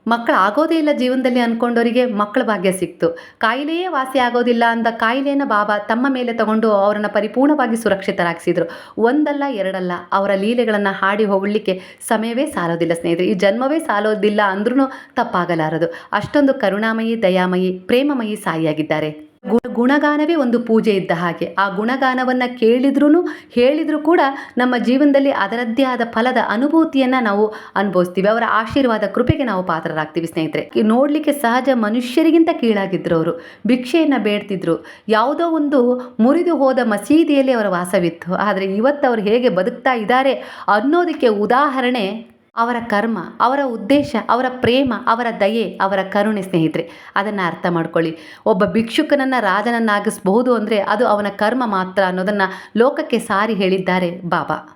ಮಕ್ಕಳು ಆಗೋದೇ ಇಲ್ಲ ಜೀವನದಲ್ಲಿ ಅಂದ್ಕೊಂಡವರಿಗೆ ಮಕ್ಕಳ ಭಾಗ್ಯ ಸಿಕ್ತು. ಕಾಯಿಲೆಯೇ ವಾಸಿ ಆಗೋದಿಲ್ಲ ಅಂದ ಕಾಯಿಲೆಯನ್ನು ಬಾಬಾ ತಮ್ಮ ಮೇಲೆ ತಗೊಂಡು ಅವರನ್ನು ಪರಿಪೂರ್ಣವಾಗಿ ಸುರಕ್ಷಿತರಾಗಿಸಿದರು. ಒಂದಲ್ಲ, ಎರಡಲ್ಲ, ಅವರ ಲೀಲೆಗಳನ್ನು ಹಾಡಿ ಹೋಗಲಿಕ್ಕೆ ಸಮಯವೇ ಸಾಲೋದಿಲ್ಲ ಸ್ನೇಹಿತರೆ. ಈ ಜನ್ಮವೇ ಸಾಲೋದಿಲ್ಲ ಅಂದ್ರೂ ತಪ್ಪಾಗಲಾರದು. ಅಷ್ಟೊಂದು ಕರುಣಾಮಯಿ, ದಯಾಮಯಿ, ಪ್ರೇಮಮಯಿ ಸಾಯಿಯಾಗಿದ್ದಾರೆ. ಗುಣಗಾನವೇ ಒಂದು ಪೂಜೆ ಇದ್ದ ಹಾಗೆ. ಆ ಗುಣಗಾನವನ್ನು ಕೇಳಿದ್ರೂ ಹೇಳಿದರೂ ಕೂಡ ನಮ್ಮ ಜೀವನದಲ್ಲಿ ಅದರದ್ದೇ ಆದ ಫಲದ ಅನುಭೂತಿಯನ್ನು ನಾವು ಅನುಭವಿಸ್ತೀವಿ. ಅವರ ಆಶೀರ್ವಾದ ಕೃಪೆಗೆ ನಾವು ಪಾತ್ರರಾಗ್ತೀವಿ ಸ್ನೇಹಿತರೆ. ನೋಡಲಿಕ್ಕೆ ಸಹಜ ಮನುಷ್ಯರಿಗಿಂತ ಕೀಳಾಗಿದ್ರು ಅವರು ಭಿಕ್ಷೆಯನ್ನು ಬೇಡ್ತಿದ್ರು. ಯಾವುದೋ ಒಂದು ಮುರಿದು ಹೋದ ಮಸೀದಿಯಲ್ಲಿ ಅವರ ವಾಸವಿತ್ತು. ಆದರೆ ಇವತ್ತು ಅವರು ಹೇಗೆ ಬದುಕ್ತಾ ಇದ್ದಾರೆ ಅನ್ನೋದಕ್ಕೆ ಉದಾಹರಣೆ ಅವರ ಕರ್ಮ, ಅವರ ಉದ್ದೇಶ, ಅವರ ಪ್ರೇಮ, ಅವರ ದಯೆ, ಅವರ ಕರುಣೆ ಸ್ನೇಹಿತರೆ, ಅದನ್ನು ಅರ್ಥ ಮಾಡ್ಕೊಳ್ಳಿ. ಒಬ್ಬ ಭಿಕ್ಷುಕನನ್ನು ರಾಜನನ್ನಾಗಿಸಬಹುದು ಅಂದರೆ ಅದು ಅವನ ಕರ್ಮ ಮಾತ್ರ ಅನ್ನೋದನ್ನು ಲೋಕಕ್ಕೆ ಸಾರಿ ಹೇಳಿದ್ದಾರೆ ಬಾಬಾ.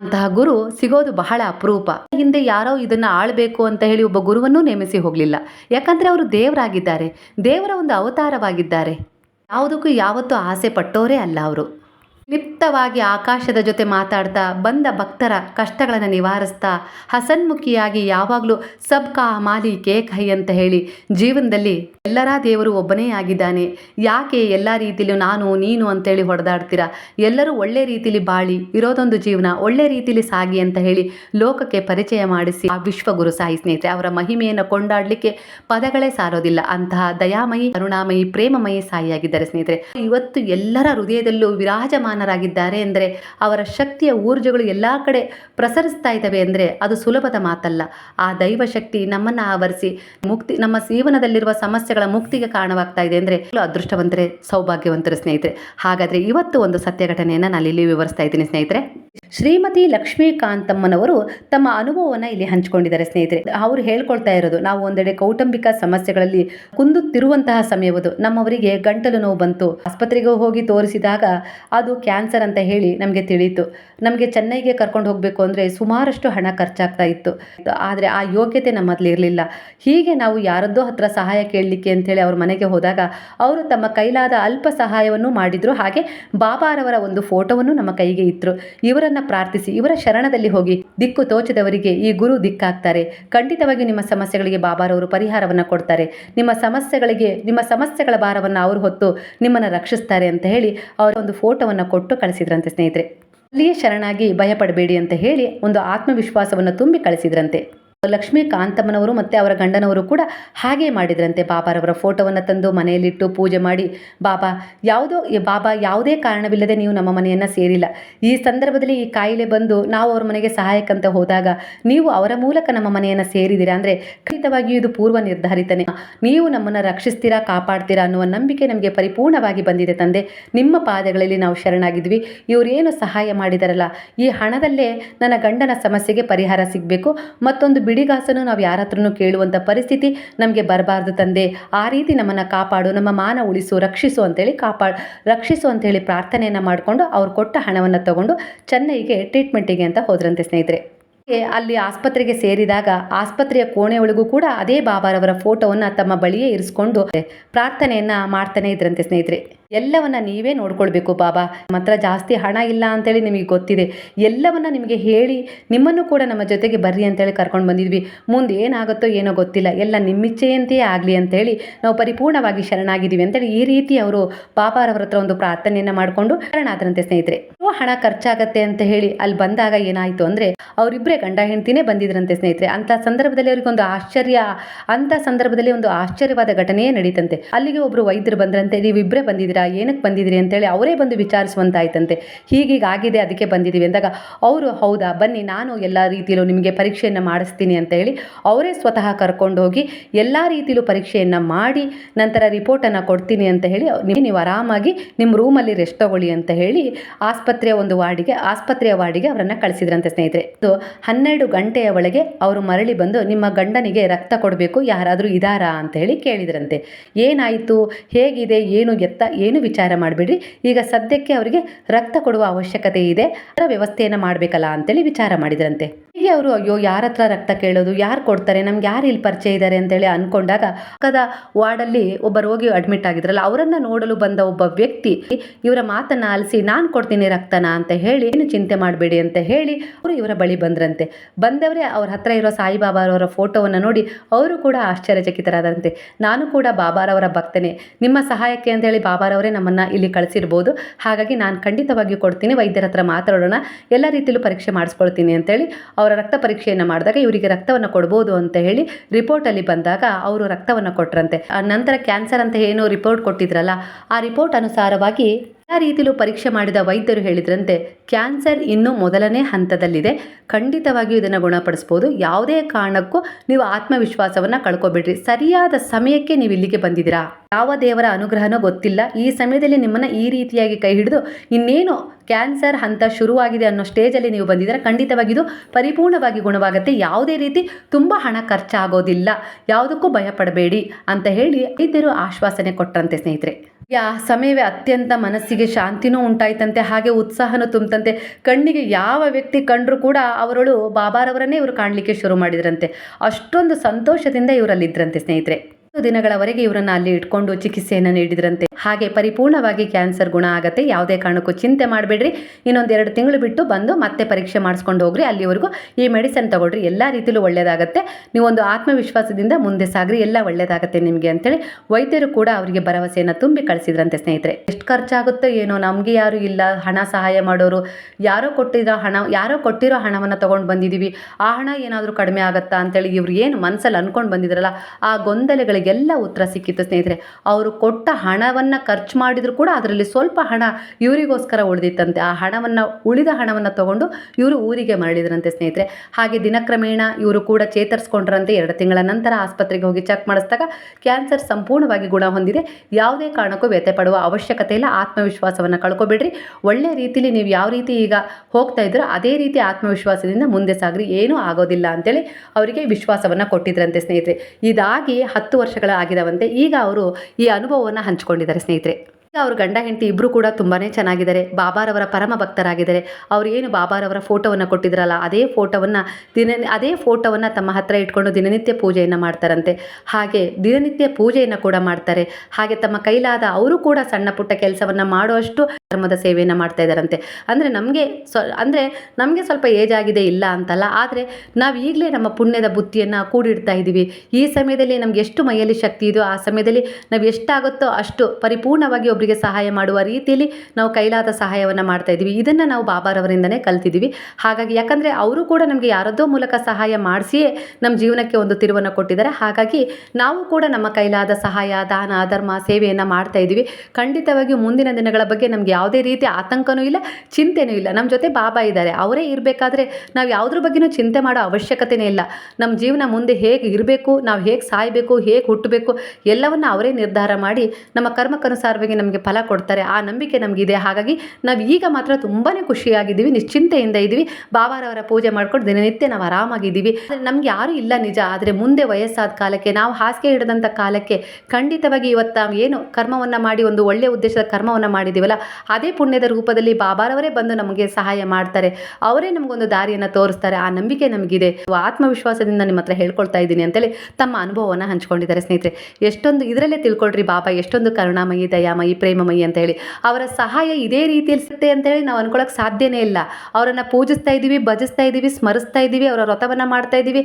ಅಂತಹ ಗುರು ಸಿಗೋದು ಬಹಳ ಅಪರೂಪ. ಹಿಂದೆ ಯಾರೋ ಇದನ್ನು ಆಳ್ಬೇಕು ಅಂತ ಹೇಳಿ ಒಬ್ಬ ಗುರುವನ್ನೂ ನೇಮಿಸಿ ಹೋಗಲಿಲ್ಲ. ಯಾಕಂದರೆ ಅವರು ದೇವರಾಗಿದ್ದಾರೆ. ದೇವರ ಒಂದು ಅವತಾರವಾಗಿದ್ದಾರೆ. ಯಾವುದಕ್ಕೂ ಯಾವತ್ತೂ ಆಸೆ ಪಟ್ಟೋರೇ ಅಲ್ಲ ಅವರು. ಲಿಪ್ತವಾಗಿ ಆಕಾಶದ ಜೊತೆ ಮಾತಾಡ್ತಾ ಬಂದ ಭಕ್ತರ ಕಷ್ಟಗಳನ್ನು ನಿವಾರಿಸ್ತಾ ಹಸನ್ಮುಖಿಯಾಗಿ ಯಾವಾಗಲೂ ಸಬ್ ಕಾ ಮಾಲಿಕ್ ಕೇಕ್ ಹೈ ಅಂತ ಹೇಳಿ ಜೀವನದಲ್ಲಿ ಎಲ್ಲರ ದೇವರು ಒಬ್ಬನೇ ಆಗಿದ್ದಾನೆ. ಯಾಕೆ ಎಲ್ಲ ರೀತಿಯಲ್ಲೂ ನಾನು, ನೀನು ಅಂತೇಳಿ ಹೊಡೆದಾಡ್ತೀರಾ? ಎಲ್ಲರೂ ಒಳ್ಳೆ ರೀತಿಲಿ ಬಾಳಿ, ಇರೋದೊಂದು ಜೀವನ, ಒಳ್ಳೆ ರೀತಿಲಿ ಸಾಗಿ ಅಂತ ಹೇಳಿ ಲೋಕಕ್ಕೆ ಪರಿಚಯ ಮಾಡಿಸಿ ಆ ವಿಶ್ವಗುರು ಸಾಯಿ ಸ್ನೇಹಿತರೆ, ಅವರ ಮಹಿಮೆಯನ್ನು ಕೊಂಡಾಡಲಿಕ್ಕೆ ಪದಗಳೇ ಸಾರೋದಿಲ್ಲ. ಅಂತಹ ದಯಾಮಯಿ, ಕರುಣಾಮಯಿ, ಪ್ರೇಮಮಯಿ ಸಾಯಿಯಾಗಿದ್ದಾರೆ ಸ್ನೇಹಿತರೆ. ಇವತ್ತು ಎಲ್ಲರ ಹೃದಯದಲ್ಲೂ ವಿರಾಜಮಾನರಾಗಿದ್ದಾರೆ ಎಂದರೆ ಅವರ ಶಕ್ತಿಯ ಊರ್ಜಗಳು ಎಲ್ಲ ಕಡೆ ಪ್ರಸರಿಸ್ತಾ ಇದ್ದಾವೆ ಅಂದರೆ ಅದು ಸುಲಭದ ಮಾತಲ್ಲ. ಆ ದೈವ ಶಕ್ತಿ ನಮ್ಮನ್ನು ಆವರಿಸಿ ಮುಕ್ತಿ, ನಮ್ಮ ಜೀವನದಲ್ಲಿರುವ ಸಮಸ್ಯೆಗಳ ಮುಕ್ತಿಗೆ ಕಾರಣವಾಗ್ತಾ ಇದೆ ಅಂದರೆ ಅದೃಷ್ಟವಂತರೆ, ಸೌಭಾಗ್ಯವಂತರು ಸ್ನೇಹಿತರೆ. ಹಾಗಾದರೆ ಇವತ್ತು ಒಂದು ಸತ್ಯ ಘಟನೆಯನ್ನು ನಾನು ಇಲ್ಲಿ ವಿವರಿಸ್ತಾ ಇದ್ದೀನಿ ಸ್ನೇಹಿತರೆ. ಶ್ರೀಮತಿ ಲಕ್ಷ್ಮೀಕಾಂತಮ್ಮನವರು ತಮ್ಮ ಅನುಭವವನ್ನು ಇಲ್ಲಿ ಹಂಚಿಕೊಂಡಿದ್ದಾರೆ ಸ್ನೇಹಿತರೆ. ಅವರು ಹೇಳ್ಕೊಳ್ತಾ ಇರೋದು, ನಾವು ಒಂದೆಡೆ ಕೌಟುಂಬಿಕ ಸಮಸ್ಯೆಗಳಲ್ಲಿ ಕುಂದುತ್ತಿರುವಂತಹ ಸಮಯವದು ನಮ್ಮವರಿಗೆ ಗಂಟಲು ನೋವು ಬಂತು. ಆಸ್ಪತ್ರೆಗೆ ಹೋಗಿ ತೋರಿಸಿದಾಗ ಅದು ಕ್ಯಾನ್ಸರ್ ಅಂತ ಹೇಳಿ ನಮಗೆ ತಿಳಿಯಿತು ನಮಗೆ ಚೆನ್ನೈಗೆ ಕರ್ಕೊಂಡು ಹೋಗಬೇಕು ಅಂದರೆ ಸುಮಾರಷ್ಟು ಹಣ ಖರ್ಚಾಗ್ತಾ ಇತ್ತು. ಆದರೆ ಆ ಯೋಗ್ಯತೆ ನಮ್ಮಲ್ಲಿ ಇರಲಿಲ್ಲ. ಹೀಗೆ ನಾವು ಯಾರದ್ದೋ ಹತ್ರ ಸಹಾಯ ಕೇಳಲಿಕ್ಕೆ ಅಂತೇಳಿ ಅವ್ರ ಮನೆಗೆ ಹೋದಾಗ ಅವರು ತಮ್ಮ ಕೈಲಾದ ಅಲ್ಪ ಸಹಾಯವನ್ನು ಮಾಡಿದರು. ಹಾಗೆ ಬಾಬಾರವರ ಒಂದು ಫೋಟೋವನ್ನು ನಮ್ಮ ಕೈಗೆ ಇತ್ತರು ಇವರನ್ನು ಪ್ರಾರ್ಥಿಸಿ, ಇವರ ಶರಣದಲ್ಲಿ ಹೋಗಿ ದಿಕ್ಕು ತೋಚದವರಿಗೆ ಈ ಗುರು ದಿಕ್ಕಾಗ್ತಾರೆ. ಖಂಡಿತವಾಗಿ ನಿಮ್ಮ ಸಮಸ್ಯೆಗಳಿಗೆ ಬಾಬಾರವರು ಪರಿಹಾರವನ್ನು ಕೊಡ್ತಾರೆ. ನಿಮ್ಮ ಸಮಸ್ಯೆಗಳಿಗೆ, ನಿಮ್ಮ ಸಮಸ್ಯೆಗಳ ಭಾರವನ್ನು ಅವರು ಹೊತ್ತು ನಿಮ್ಮನ್ನು ರಕ್ಷಿಸ್ತಾರೆ ಅಂತ ಹೇಳಿ ಅವರ ಒಂದು ಫೋಟೋವನ್ನು ಕಳಿಸಿದ್ರಂತೆ ಸ್ನೇಹಿತರೆ. ಅಲ್ಲಿಯೇ ಶರಣಾಗಿ ಭಯಪಡಬೇಡಿ ಅಂತ ಹೇಳಿ ಒಂದು ಆತ್ಮವಿಶ್ವಾಸವನ್ನು ತುಂಬಿ ಕಳಿಸಿದ್ರಂತೆ. ಲಕ್ಷ್ಮೀ ಕಾಂತಮ್ಮನವರು ಮತ್ತು ಅವರ ಗಂಡನವರು ಕೂಡ ಹಾಗೆ ಮಾಡಿದ್ರಂತೆ. ಬಾಬಾರವರ ಫೋಟೋವನ್ನು ತಂದು ಮನೆಯಲ್ಲಿಟ್ಟು ಪೂಜೆ ಮಾಡಿ, ಬಾಬಾ, ಯಾವುದೋ, ಬಾಬಾ, ಯಾವುದೇ ಕಾರಣವಿಲ್ಲದೆ ನೀವು ನಮ್ಮ ಮನೆಯನ್ನು ಸೇರಿಲ್ಲ. ಈ ಸಂದರ್ಭದಲ್ಲಿ ಈ ಕಾಯಿಲೆ ಬಂದು ನಾವು ಅವ್ರ ಮನೆಗೆ ಸಹಾಯಕ್ಕಂತ ಹೋದಾಗ ನೀವು ಅವರ ಮೂಲಕ ನಮ್ಮ ಮನೆಯನ್ನು ಸೇರಿದ್ದೀರಾ? ಅಂದರೆ ಖಂಡಿತವಾಗಿಯೂ ಇದು ಪೂರ್ವ ನಿರ್ಧಾರಿತನೇ ನೀವು ನಮ್ಮನ್ನು ರಕ್ಷಿಸ್ತೀರಾ, ಕಾಪಾಡ್ತೀರಾ ಅನ್ನುವ ನಂಬಿಕೆ ನಮಗೆ ಪರಿಪೂರ್ಣವಾಗಿ ಬಂದಿದೆ ತಂದೆ. ನಿಮ್ಮ ಪಾದಗಳಲ್ಲಿ ನಾವು ಶರಣಾಗಿದ್ವಿ. ಇವರೇನು ಸಹಾಯ ಮಾಡಿದಾರಲ್ಲ, ಈ ಹಣದಲ್ಲೇ ನನ್ನ ಗಂಡನ ಸಮಸ್ಯೆಗೆ ಪರಿಹಾರ ಸಿಗಬೇಕು. ಮತ್ತೊಂದು ಬಿಡಿಗಾಸನ್ನು ನಾವು ಯಾರ ಹತ್ರನೂ ಕೇಳುವಂಥ ಪರಿಸ್ಥಿತಿ ನಮಗೆ ಬರಬಾರ್ದು ತಂದೆ. ಆ ರೀತಿ ನಮ್ಮನ್ನು ಕಾಪಾಡು, ನಮ್ಮ ಮಾನ ಉಳಿಸು, ರಕ್ಷಿಸು ಅಂತೇಳಿ ಕಾಪಾಡು ರಕ್ಷಿಸು ಅಂತೇಳಿ ಪ್ರಾರ್ಥನೆಯನ್ನು ಮಾಡಿಕೊಂಡು ಅವ್ರು ಕೊಟ್ಟ ಹಣವನ್ನು ತಗೊಂಡು ಚೆನ್ನೈಗೆ ಟ್ರೀಟ್ಮೆಂಟಿಗೆ ಅಂತ ಹೋದ್ರಂತೆ ಸ್ನೇಹಿತರೆ. ಅಲ್ಲಿ ಆಸ್ಪತ್ರೆಗೆ ಸೇರಿದಾಗ ಆಸ್ಪತ್ರೆಯ ಕೋಣೆ ಒಳಗೂ ಕೂಡ ಅದೇ ಬಾಬಾರವರ ಫೋಟೋವನ್ನು ತಮ್ಮ ಬಳಿಯೇ ಇರಿಸ್ಕೊಂಡು ಪ್ರಾರ್ಥನೆಯನ್ನು ಮಾಡ್ತಾನೆ ಇದ್ರಂತೆ ಸ್ನೇಹಿತರೆ. ಎಲ್ಲವನ್ನ ನೀವೇ ನೋಡ್ಕೊಳ್ಬೇಕು ಬಾಬಾ. ನಮ್ಮ ಹತ್ರ ಜಾಸ್ತಿ ಹಣ ಇಲ್ಲ ಅಂತೇಳಿ ನಿಮಗೆ ಗೊತ್ತಿದೆ. ಎಲ್ಲವನ್ನ ನಿಮಗೆ ಹೇಳಿ ನಿಮ್ಮನ್ನು ಕೂಡ ನಮ್ಮ ಜೊತೆಗೆ ಬರ್ರಿ ಅಂತೇಳಿ ಕರ್ಕೊಂಡು ಬಂದಿದ್ವಿ. ಮುಂದೆ ಏನಾಗುತ್ತೋ ಏನೋ ಗೊತ್ತಿಲ್ಲ. ಎಲ್ಲ ನಿಮ್ಮಿಚ್ಛೆಯಂತೆಯೇ ಆಗಲಿ ಅಂತೇಳಿ ನಾವು ಪರಿಪೂರ್ಣವಾಗಿ ಶರಣಾಗಿದ್ದೀವಿ ಅಂತೇಳಿ ಈ ರೀತಿ ಅವರು ಬಾಬಾರವರ ಹತ್ರ ಒಂದು ಪ್ರಾರ್ಥನೆಯನ್ನು ಮಾಡಿಕೊಂಡು ಶರಣಾದ್ರಂತೆ ಸ್ನೇಹಿತರೆ. ಹಣ ಖರ್ಚಾಗತ್ತೆ ಅಂತ ಹೇಳಿ ಅಲ್ಲಿ ಬಂದಾಗ ಏನಾಯಿತು ಅಂದರೆ ಅವರಿಬ್ಬರೇ ಗಂಡ ಹೆಂಡ್ತಿನೇ ಬಂದಿದ್ರಂತೆ ಸ್ನೇಹಿತರೆ. ಅಂಥ ಸಂದರ್ಭದಲ್ಲಿ ಅವ್ರಿಗೊಂದು ಆಶ್ಚರ್ಯ, ಅಂಥ ಸಂದರ್ಭದಲ್ಲಿ ಒಂದು ಆಶ್ಚರ್ಯವಾದ ಘಟನೆಯೇ ನಡೀತಂತೆ. ಅಲ್ಲಿಗೆ ಒಬ್ಬರು ವೈದ್ಯರು ಬಂದ್ರಂತೆ. ನೀವಿಬ್ಬರೇ ಬಂದಿದ್ದೀರಾ? ಏನಕ್ಕೆ ಬಂದಿದ್ದೀರಿ ಅಂತೇಳಿ ಅವರೇ ಬಂದು ವಿಚಾರಿಸುವಂತಾಯ್ತಂತೆ. ಹೀಗೀಗಾಗಿದೆ ಅದಕ್ಕೆ ಬಂದಿದ್ದೀವಿ ಅಂದಾಗ ಅವರು ಹೌದಾ, ಬನ್ನಿ ನಾನು ಎಲ್ಲ ರೀತಿಯಲ್ಲೂ ನಿಮಗೆ ಪರೀಕ್ಷೆಯನ್ನು ಮಾಡಿಸ್ತೀನಿ ಅಂತ ಹೇಳಿ ಅವರೇ ಸ್ವತಃ ಕರ್ಕೊಂಡು ಹೋಗಿ ಎಲ್ಲ ರೀತಿಯಲ್ಲೂ ಪರೀಕ್ಷೆಯನ್ನು ಮಾಡಿ ನಂತರ ರಿಪೋರ್ಟನ್ನು ಕೊಡ್ತೀನಿ ಅಂತ ಹೇಳಿ ನೀವು ಆರಾಮಾಗಿ ನಿಮ್ಮ ರೂಮಲ್ಲಿ ರೆಸ್ಟ್ ತಗೊಳ್ಳಿ ಅಂತ ಹೇಳಿ ಆಸ್ಪತ್ರೆಯ ಒಂದು ವಾರ್ಡಿಗೆ, ಆಸ್ಪತ್ರೆಯ ವಾರ್ಡಿಗೆ ಅವರನ್ನು ಕಳಿಸಿದ್ರಂತೆ ಸ್ನೇಹಿತರೆ. ಇದು ಹನ್ನೆರಡು ಗಂಟೆಯ ಒಳಗೆ ಅವರು ಮರಳಿ ಬಂದು ನಿಮ್ಮ ಗಂಡನಿಗೆ ರಕ್ತ ಕೊಡಬೇಕು, ಯಾರಾದರೂ ಇದಾರಾ ಅಂತ ಹೇಳಿ ಕೇಳಿದ್ರಂತೆ. ಏನಾಯಿತು, ಹೇಗಿದೆ, ಏನು ಎತ್ತ ವಿಚಾರ ಮಾಡಬೇಡ್ರಿ. ಈಗ ಸದ್ಯಕ್ಕೆ ಅವರಿಗೆ ರಕ್ತ ಕೊಡುವ ಅವಶ್ಯಕತೆ ಇದೆ. ಅದರ ವ್ಯವಸ್ಥೆಯನ್ನು ಮಾಡಬೇಕಲ್ಲ ಅಂತೇಳಿ ವಿಚಾರ ಮಾಡಿದ್ರಂತೆ. ಹೀಗೆ ಅವರು, ಅಯ್ಯೋ, ಯಾರ ಹತ್ರ ರಕ್ತ ಕೇಳೋದು? ಯಾರು ಕೊಡ್ತಾರೆ? ನಮ್ಗೆ ಯಾರು ಇಲ್ಲಿ ಪರಿಚಯ ಇದ್ದಾರೆ ಅಂತೇಳಿ ಅಂದ್ಕೊಂಡಾಗ ಪಕ್ಕದ ವಾರ್ಡಲ್ಲಿ ಒಬ್ಬ ರೋಗಿ ಅಡ್ಮಿಟ್ ಆಗಿದ್ರಲ್ಲ, ಅವರನ್ನ ನೋಡಲು ಬಂದ ಒಬ್ಬ ವ್ಯಕ್ತಿ, ಇವರ ಮಾತನ್ನ ಆಲಿಸಿ, ನಾನು ಕೊಡ್ತೀನಿ ರಕ್ತನ ಅಂತ ಹೇಳಿ, ಏನು ಚಿಂತೆ ಮಾಡಬೇಡಿ ಅಂತ ಹೇಳಿ ಅವರು ಇವರ ಬಳಿ ಬಂದ್ರಂತೆ. ಬಂದವರೇ ಅವ್ರ ಹತ್ರ ಇರೋ ಸಾಯಿಬಾಬಾರವರ ಫೋಟೋವನ್ನ ನೋಡಿ ಅವರು ಕೂಡ ಆಶ್ಚರ್ಯಚಕಿತರಾದಂತೆ. ನಾನು ಕೂಡ ಬಾಬಾರವರ ಭಕ್ತನೇ. ನಿಮ್ಮ ಸಹಾಯಕ್ಕೆ ಅಂತ ಹೇಳಿ ಬಾಬಾರವರೇ ನಮ್ಮನ್ನ ಇಲ್ಲಿ ಕಳಿಸಿರ್ಬೋದು. ಹಾಗಾಗಿ ನಾನು ಖಂಡಿತವಾಗಿಯೂ ಕೊಡ್ತೀನಿ, ವೈದ್ಯರ ಹತ್ರ ಮಾತಾಡೋಣ, ಎಲ್ಲ ರೀತಿಯಲ್ಲೂ ಪರೀಕ್ಷೆ ಮಾಡಿಸ್ಕೊಳ್ತೀನಿ ಅಂತೇಳಿ ಅವರ ರಕ್ತ ಪರೀಕ್ಷೆಯನ್ನು ಮಾಡಿದಾಗ ಇವರಿಗೆ ರಕ್ತವನ್ನು ಕೊಡ್ಬೋದು ಅಂತ ಹೇಳಿ ರಿಪೋರ್ಟಲ್ಲಿ ಬಂದಾಗ ಅವರು ರಕ್ತವನ್ನು ಕೊಟ್ರಂತೆ. ನಂತರ ಕ್ಯಾನ್ಸರ್ ಅಂತ ಏನು ರಿಪೋರ್ಟ್ ಕೊಟ್ಟಿದ್ರಲ್ಲ, ಆ ರಿಪೋರ್ಟ್ ಅನುಸಾರವಾಗಿ ಎಲ್ಲ ರೀತಿಯಲ್ಲೂ ಪರೀಕ್ಷೆ ಮಾಡಿದ ವೈದ್ಯರು ಹೇಳಿದ್ರಂತೆ, ಕ್ಯಾನ್ಸರ್ ಇನ್ನೂ ಮೊದಲನೇ ಹಂತದಲ್ಲಿದೆ. ಖಂಡಿತವಾಗಿಯೂ ಇದನ್ನು ಗುಣಪಡಿಸ್ಬೋದು. ಯಾವುದೇ ಕಾರಣಕ್ಕೂ ನೀವು ಆತ್ಮವಿಶ್ವಾಸವನ್ನು ಕಳ್ಕೊಬೇಡ್ರಿ. ಸರಿಯಾದ ಸಮಯಕ್ಕೆ ನೀವು ಇಲ್ಲಿಗೆ ಬಂದಿದ್ದೀರಾ? ಯಾವ ದೇವರ ಅನುಗ್ರಹನೋ ಗೊತ್ತಿಲ್ಲ. ಈ ಸಮಯದಲ್ಲಿ ನಿಮ್ಮನ್ನು ಈ ರೀತಿಯಾಗಿ ಕೈ ಹಿಡಿದು ಇನ್ನೇನು ಕ್ಯಾನ್ಸರ್ ಹಂತ ಶುರುವಾಗಿದೆ ಅನ್ನೋ ಸ್ಟೇಜಲ್ಲಿ ನೀವು ಬಂದಿದ್ದೀರಾ? ಖಂಡಿತವಾಗಿ ಇದು ಪರಿಪೂರ್ಣವಾಗಿ ಗುಣವಾಗುತ್ತೆ. ಯಾವುದೇ ರೀತಿ ತುಂಬ ಹಣ ಖರ್ಚಾಗೋದಿಲ್ಲ. ಯಾವುದಕ್ಕೂ ಭಯಪಡಬೇಡಿ ಅಂತ ಹೇಳಿ ವೈದ್ಯರು ಆಶ್ವಾಸನೆ ಕೊಟ್ಟಂತೆ ಸ್ನೇಹಿತರೆ. ಯಾ ಸಮಯವೇ ಅತ್ಯಂತ ಮನಸ್ಸಿಗೆ ಶಾಂತಿನೂ ಉಂಟಾಯ್ತಂತೆ, ಹಾಗೆ ಉತ್ಸಾಹನೂ ತುಂಬ್ತಂತೆ ಕಣ್ಣಿಗೆ ಯಾವ ವ್ಯಕ್ತಿ ಕಂಡರೂ ಕೂಡ ಅವರಳು ಬಾಬಾರವರನ್ನೇ ಇವರು ಕಾಣಲಿಕ್ಕೆ ಶುರು ಮಾಡಿದ್ರಂತೆ. ಅಷ್ಟೊಂದು ಸಂತೋಷದಿಂದ ಇವರಲ್ಲಿದ್ದರಂತೆ ಸ್ನೇಹಿತರೆ. ದಿನಗಳವರೆಗೆ ಇವರನ್ನ ಅಲ್ಲಿ ಇಟ್ಕೊಂಡು ಚಿಕಿತ್ಸೆಯನ್ನು ನೀಡಿದ್ರಂತೆ. ಹಾಗೆ ಪರಿಪೂರ್ಣವಾಗಿ ಕ್ಯಾನ್ಸರ್ ಗುಣ ಆಗತ್ತೆ, ಯಾವುದೇ ಕಾರಣಕ್ಕೂ ಚಿಂತೆ ಮಾಡಬೇಡ್ರಿ. ಇನ್ನೊಂದು ಎರಡು ತಿಂಗಳು ಬಿಟ್ಟು ಬಂದು ಮತ್ತೆ ಪರೀಕ್ಷೆ ಮಾಡಿಸ್ಕೊಂಡು ಹೋಗ್ರಿ. ಅಲ್ಲಿವರೆಗೂ ಈ ಮೆಡಿಸಿನ್ ತಗೊಳ್ರಿ. ಎಲ್ಲ ರೀತಿಲೂ ಒಳ್ಳೆಯದಾಗತ್ತೆ ನೀವೊಂದು ಆತ್ಮವಿಶ್ವಾಸದಿಂದ ಮುಂದೆ ಸಾಗ್ರಿ. ಎಲ್ಲ ಒಳ್ಳೆಯದಾಗತ್ತೆ ನಿಮಗೆ ಅಂತೇಳಿ ವೈದ್ಯರು ಕೂಡ ಅವರಿಗೆ ಭರವಸೆಯನ್ನು ತುಂಬಿ ಕಳಿಸಿದ್ರಂತೆ ಸ್ನೇಹಿತರೆ. ಎಷ್ಟು ಖರ್ಚಾಗುತ್ತೋ ಏನೋ, ನಮಗೆ ಯಾರು ಇಲ್ಲ. ಹಣ ಸಹಾಯ ಮಾಡೋರು. ಯಾರೋ ಕೊಟ್ಟಿರೋ ಹಣ, ಯಾರೋ ಕೊಟ್ಟಿರೋ ಹಣವನ್ನು ತಗೊಂಡು ಬಂದಿದ್ದೀವಿ ಆ ಹಣ ಏನಾದರೂ ಕಡಿಮೆ ಆಗುತ್ತಾ ಅಂತೇಳಿ ಇವ್ರು ಏನು ಮನಸ್ಸಲ್ಲಿ ಅನ್ಕೊಂಡು ಬಂದಿದ್ರಲ್ಲ, ಆ ಗೊಂದಲಗಳಿಗೆಲ್ಲ ಉತ್ತರ ಸಿಕ್ಕಿತ್ತು ಸ್ನೇಹಿತರೆ. ಅವರು ಕೊಟ್ಟ ಹಣವನ್ನು ಖರ್ಚು ಮಾಡಿದರೂ ಕೂಡ ಅದರಲ್ಲಿ ಸ್ವಲ್ಪ ಹಣ ಇವರಿಗೋಸ್ಕರ ಉಳಿದಿತ್ತಂತೆ. ಆ ಹಣವನ್ನು, ಉಳಿದ ಹಣವನ್ನು ತಗೊಂಡು ಇವರು ಊರಿಗೆ ಮರಳಿದ್ರಂತೆ ಸ್ನೇಹಿತರೆ. ಹಾಗೆ ದಿನಕ್ರಮೇಣ ಇವರು ಕೂಡ ಚೇತರಿಸ್ಕೊಂಡ್ರಂತೆ. ಎರಡು ತಿಂಗಳ ನಂತರ ಆಸ್ಪತ್ರೆಗೆ ಹೋಗಿ ಚೆಕ್ ಮಾಡಿಸಿದಾಗ ಕ್ಯಾನ್ಸರ್ ಸಂಪೂರ್ಣವಾಗಿ ಗುಣ ಹೊಂದಿದೆ. ಯಾವುದೇ ಕಾರಣಕ್ಕೂ ವ್ಯಥೆ ಪಡುವ ಅವಶ್ಯಕತೆ ಇಲ್ಲ. ಆತ್ಮವಿಶ್ವಾಸವನ್ನು ಕಳ್ಕೊಬೇಡ್ರಿ. ಒಳ್ಳೆ ರೀತಿಲಿ ನೀವು ಯಾವ ರೀತಿ ಈಗ ಹೋಗ್ತಾ ಇದ್ರೋ ಅದೇ ರೀತಿ ಆತ್ಮವಿಶ್ವಾಸದಿಂದ ಮುಂದೆ ಸಾಗ್ರಿ. ಏನೂ ಆಗೋದಿಲ್ಲ ಅಂತೇಳಿ ಅವರಿಗೆ ವಿಶ್ವಾಸವನ್ನು ಕೊಟ್ಟಿದ್ರಂತೆ ಸ್ನೇಹಿತರೆ. ಇದಾಗಿ ಹತ್ತು ವರ್ಷಗಳ ಆಗಿದವಂತೆ ಈಗ ಅವರು ಈ ಅನುಭವವನ್ನು ಹಂಚಿಕೊಂಡಿದ್ದಾರೆ, ಸ್ನೇಹಿತರೆ. ಈಗ ಅವ್ರ ಗಂಡ ಹೆಂಡತಿ ಇಬ್ಬರು ಕೂಡ ತುಂಬಾ ಚೆನ್ನಾಗಿದ್ದಾರೆ. ಬಾಬಾರವರ ಪರಮ ಭಕ್ತರಾಗಿದ್ದಾರೆ. ಅವ್ರು ಏನು ಬಾಬಾರವರ ಫೋಟೋವನ್ನು ಕೊಟ್ಟಿದ್ರಲ್ಲ, ಅದೇ ಫೋಟೋವನ್ನು ದಿನ, ಅದೇ ಫೋಟೋವನ್ನು ತಮ್ಮ ಹತ್ರ ಇಟ್ಕೊಂಡು ದಿನನಿತ್ಯ ಪೂಜೆಯನ್ನು ಮಾಡ್ತಾರಂತೆ. ಹಾಗೆ ದಿನನಿತ್ಯ ಪೂಜೆಯನ್ನು ಕೂಡ ಮಾಡ್ತಾರೆ. ಹಾಗೆ ತಮ್ಮ ಕೈಲಾದ ಅವರು ಕೂಡ ಸಣ್ಣ ಪುಟ್ಟ ಕೆಲಸವನ್ನು ಮಾಡುವಷ್ಟು ಧರ್ಮದ ಸೇವೆಯನ್ನು ಮಾಡ್ತಾ ಇದ್ದಾರಂತೆ ಅಂದರೆ ನಮಗೆ ಸ್ವ, ಅಂದರೆ ನಮಗೆ ಸ್ವಲ್ಪ ಏಜ್ ಆಗಿದೆ ಇಲ್ಲ ಅಂತಲ್ಲ, ಆದರೆ ನಾವು ಈಗಲೇ ನಮ್ಮ ಪುಣ್ಯದ ಬುತ್ತಿಯನ್ನು ಕೂಡಿಡ್ತಾ ಇದ್ದೀವಿ ಈ ಸಮಯದಲ್ಲಿ ನಮ್ಗೆ ಎಷ್ಟು ಮೈಯಲ್ಲಿ ಶಕ್ತಿ ಇದೆಯೋ ಆ ಸಮಯದಲ್ಲಿ ನಾವು ಎಷ್ಟಾಗುತ್ತೋ ಅಷ್ಟು ಪರಿಪೂರ್ಣವಾಗಿ ಒಬ್ಬರಿಗೆ ಸಹಾಯ ಮಾಡುವ ರೀತಿಯಲ್ಲಿ ನಾವು ಕೈಲಾದ ಸಹಾಯವನ್ನು ಮಾಡ್ತಾ ಇದ್ದೀವಿ ಇದನ್ನು ನಾವು ಬಾಬಾರವರಿಂದನೇ ಕಲ್ತಿದ್ದೀವಿ ಹಾಗಾಗಿ ಯಾಕಂದರೆ ಅವರು ಕೂಡ ನಮಗೆ ಯಾರದ್ದೋ ಮೂಲಕ ಸಹಾಯ ಮಾಡಿಸಿಯೇ ನಮ್ಮ ಜೀವನಕ್ಕೆ ಒಂದು ತಿರುವನ್ನು ಕೊಟ್ಟಿದ್ದಾರೆ. ಹಾಗಾಗಿ ನಾವು ಕೂಡ ನಮ್ಮ ಕೈಲಾದ ಸಹಾಯ, ದಾನ, ಧರ್ಮ, ಸೇವೆಯನ್ನು ಮಾಡ್ತಾ ಇದ್ದೀವಿ ಖಂಡಿತವಾಗಿಯೂ ಮುಂದಿನ ದಿನಗಳ ಬಗ್ಗೆ ನಮಗೆ ಯಾವುದೇ ರೀತಿ ಆತಂಕನೂ ಇಲ್ಲ, ಚಿಂತೆನೂ ಇಲ್ಲ. ನಮ್ಮ ಜೊತೆ ಬಾಬಾ ಇದ್ದಾರೆ. ಅವರೇ ಇರಬೇಕಾದ್ರೆ ನಾವು ಯಾವುದ್ರ ಬಗ್ಗೆನೂ ಚಿಂತೆ ಮಾಡೋ ಅವಶ್ಯಕತೆನೇ ಇಲ್ಲ. ನಮ್ಮ ಜೀವನ ಮುಂದೆ ಹೇಗೆ ಇರಬೇಕು, ನಾವು ಹೇಗೆ ಸಾಯಬೇಕು, ಹೇಗೆ ಹುಟ್ಟಬೇಕು, ಎಲ್ಲವನ್ನು ಅವರೇ ನಿರ್ಧಾರ ಮಾಡಿ ನಮ್ಮ ಕರ್ಮಕ್ಕನುಸಾರವಾಗಿ ನಮಗೆ ಫಲ ಕೊಡ್ತಾರೆ. ಆ ನಂಬಿಕೆ ನಮಗಿದೆ. ಹಾಗಾಗಿ ನಾವು ಈಗ ಮಾತ್ರ ತುಂಬಾ ಖುಷಿಯಾಗಿದ್ದೀವಿ, ನಿಶ್ಚಿಂತೆಯಿಂದ ಇದ್ದೀವಿ. ಬಾಬಾರವರ ಪೂಜೆ ಮಾಡ್ಕೊಂಡು ದಿನನಿತ್ಯ ನಾವು ಆರಾಮಾಗಿದ್ದೀವಿ. ನಮ್ಗೆ ಯಾರೂ ಇಲ್ಲ ನಿಜ. ಆದರೆ ಮುಂದೆ ವಯಸ್ಸಾದ ಕಾಲಕ್ಕೆ, ನಾವು ಹಾಸಿಗೆ ಹಿಡಿದಂಥ ಕಾಲಕ್ಕೆ ಖಂಡಿತವಾಗಿ ಇವತ್ತು ನಾವು ಏನು ಕರ್ಮವನ್ನು ಮಾಡಿ, ಒಂದು ಒಳ್ಳೆಯ ಉದ್ದೇಶದ ಕರ್ಮವನ್ನು ಮಾಡಿದ್ದೀವಲ್ಲ ಅದೇ ಪುಣ್ಯದ ರೂಪದಲ್ಲಿ ಬಾಬಾರವರೇ ಬಂದು ನಮಗೆ ಸಹಾಯ ಮಾಡ್ತಾರೆ. ಅವರೇ ನಮಗೊಂದು ದಾರಿಯನ್ನು ತೋರಿಸ್ತಾರೆ. ಆ ನಂಬಿಕೆ ನಮಗಿದೆ. ಆತ್ಮವಿಶ್ವಾಸದಿಂದ ನಿಮ್ಮ ಹತ್ರ ಹೇಳ್ಕೊಳ್ತಾ ಇದ್ದೀನಿ ಅಂತೇಳಿ ತಮ್ಮ ಅನುಭವವನ್ನು ಹಂಚ್ಕೊಂಡಿದ್ದಾರೆ ಸ್ನೇಹಿತರೆ. ಎಷ್ಟೊಂದು ಇದರಲ್ಲೇ ತಿಳ್ಕೊಳ್ರಿ ಬಾಬಾ, ಎಷ್ಟೊಂದು ಕರುಣಾಮಯಿ, ದಯಾಮಯಿ, ಪ್ರೇಮಮಯಿ ಅಂತ ಹೇಳಿ ಅವರ ಸಹಾಯ ಇದೇ ರೀತಿಯಲ್ಲಿ ಸಿಗುತ್ತೆ ಅಂತೇಳಿ ನಾವು ಅನ್ಕೊಳ್ಳೋಕೆ ಸಾಧ್ಯನೇ ಇಲ್ಲ. ಅವರನ್ನು ಪೂಜಿಸ್ತಾ ಇದ್ದೀವಿ, ಭಜಿಸ್ತಾ ಇದ್ದೀವಿ, ಸ್ಮರಿಸ್ತಾ ಇದ್ದೀವಿ, ಅವರ ವ್ರತವನ್ನು ಮಾಡ್ತಾ ಇದ್ದೀವಿ,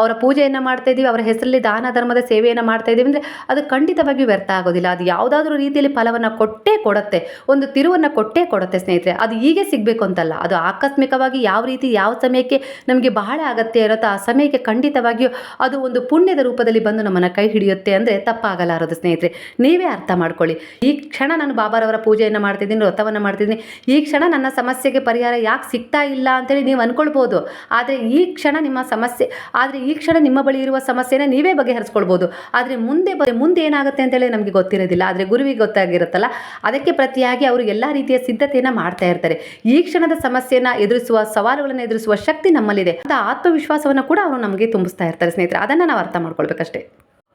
ಅವರ ಪೂಜೆಯನ್ನು ಮಾಡ್ತಾ ಇದ್ದೀವಿ, ಅವರ ಹೆಸರಲ್ಲಿ ದಾನ ಧರ್ಮದ ಸೇವೆಯನ್ನು ಮಾಡ್ತಾ ಇದ್ದೀವಿ ಅಂದರೆ ಅದು ಖಂಡಿತವಾಗಿ ವ್ಯರ್ಥ ಆಗೋದಿಲ್ಲ. ಅದು ಯಾವುದಾದ್ರೂ ರೀತಿಯಲ್ಲಿ ಫಲವನ್ನು ಕೊಟ್ಟೇ ಕೊಡುತ್ತೆ. ಒಂದು ತಿರುವನ್ನು ಕೊಟ್ಟೇ ಕೊಡುತ್ತೆ ಸ್ನೇಹಿತರೆ. ಅದು ಹೀಗೆ ಸಿಗಬೇಕು ಅಂತಲ್ಲ. ಅದು ಆಕಸ್ಮಿಕವಾಗಿ ಯಾವ ರೀತಿ, ಯಾವ ಸಮಯಕ್ಕೆ ನಮಗೆ ಬಹಳ ಅಗತ್ಯ ಇರುತ್ತೋ ಆ ಸಮಯಕ್ಕೆ ಖಂಡಿತವಾಗಿಯೂ ಅದು ಒಂದು ಪುಣ್ಯದ ರೂಪದಲ್ಲಿ ಬಂದು ನಮ್ಮನ್ನು ಕೈ ಹಿಡಿಯುತ್ತೆ ಅಂದರೆ ತಪ್ಪಾಗಲಾರದು ಸ್ನೇಹಿತರೆ. ನೀವೇ ಅರ್ಥ ಮಾಡ್ಕೊಳ್ಳಿ. ಈ ಕ್ಷಣ ನಾನು ಬಾಬಾರವರ ಪೂಜೆಯನ್ನು ಮಾಡ್ತಿದ್ದೀನಿ, ವ್ರತವನ್ನು ಮಾಡ್ತಿದ್ದೀನಿ. ಈ ಕ್ಷಣ ನನ್ನ ಸಮಸ್ಯೆಗೆ ಪರಿಹಾರ ಯಾಕೆ ಸಿಗ್ತಾ ಇಲ್ಲ ಅಂತೇಳಿ ನೀವು ಅಂದ್ಕೊಳ್ಬೋದು ಆದರೆ ಈ ಕ್ಷಣ ನಿಮ್ಮ ಸಮಸ್ಯೆ, ಆದರೆ ಈ ಕ್ಷಣ ನಿಮ್ಮ ಬಳಿ ಇರುವ ಸಮಸ್ಯೆನ ನೀವೇ ಬಗೆಹರಿಸ್ಕೊಳ್ಬೋದು. ಆದರೆ ಮುಂದೆ ಮುಂದೆ ಏನಾಗುತ್ತೆ ಅಂತೇಳಿ ನಮಗೆ ಗೊತ್ತಿರೋದಿಲ್ಲ. ಆದರೆ ಗುರುವಿಗೆ ಗೊತ್ತಾಗಿರುತ್ತಲ್ಲ. ಅದಕ್ಕೆ ಪ್ರತಿಯಾಗಿ ಅವರು ಎಲ್ಲ ರೀತಿಯ ಸಿದ್ಧತೆಯನ್ನು ಮಾಡ್ತಾ ಇರ್ತಾರೆ. ಈ ಕ್ಷಣದ ಸಮಸ್ಯೆನ ಎದುರಿಸುವ, ಸವಾಲುಗಳನ್ನು ಎದುರಿಸುವ ಶಕ್ತಿ ನಮ್ಮಲ್ಲಿದೆ. ಅಂತ ಆತ್ಮವಿಶ್ವಾಸವನ್ನು ಕೂಡ ಅವರು ನಮಗೆ ತುಂಬಿಸ್ತಾ ಇರ್ತಾರೆ ಸ್ನೇಹಿತರೆ. ಅದನ್ನು ನಾವು ಅರ್ಥ ಮಾಡ್ಕೊಳ್ಬೇಕಷ್ಟೇ.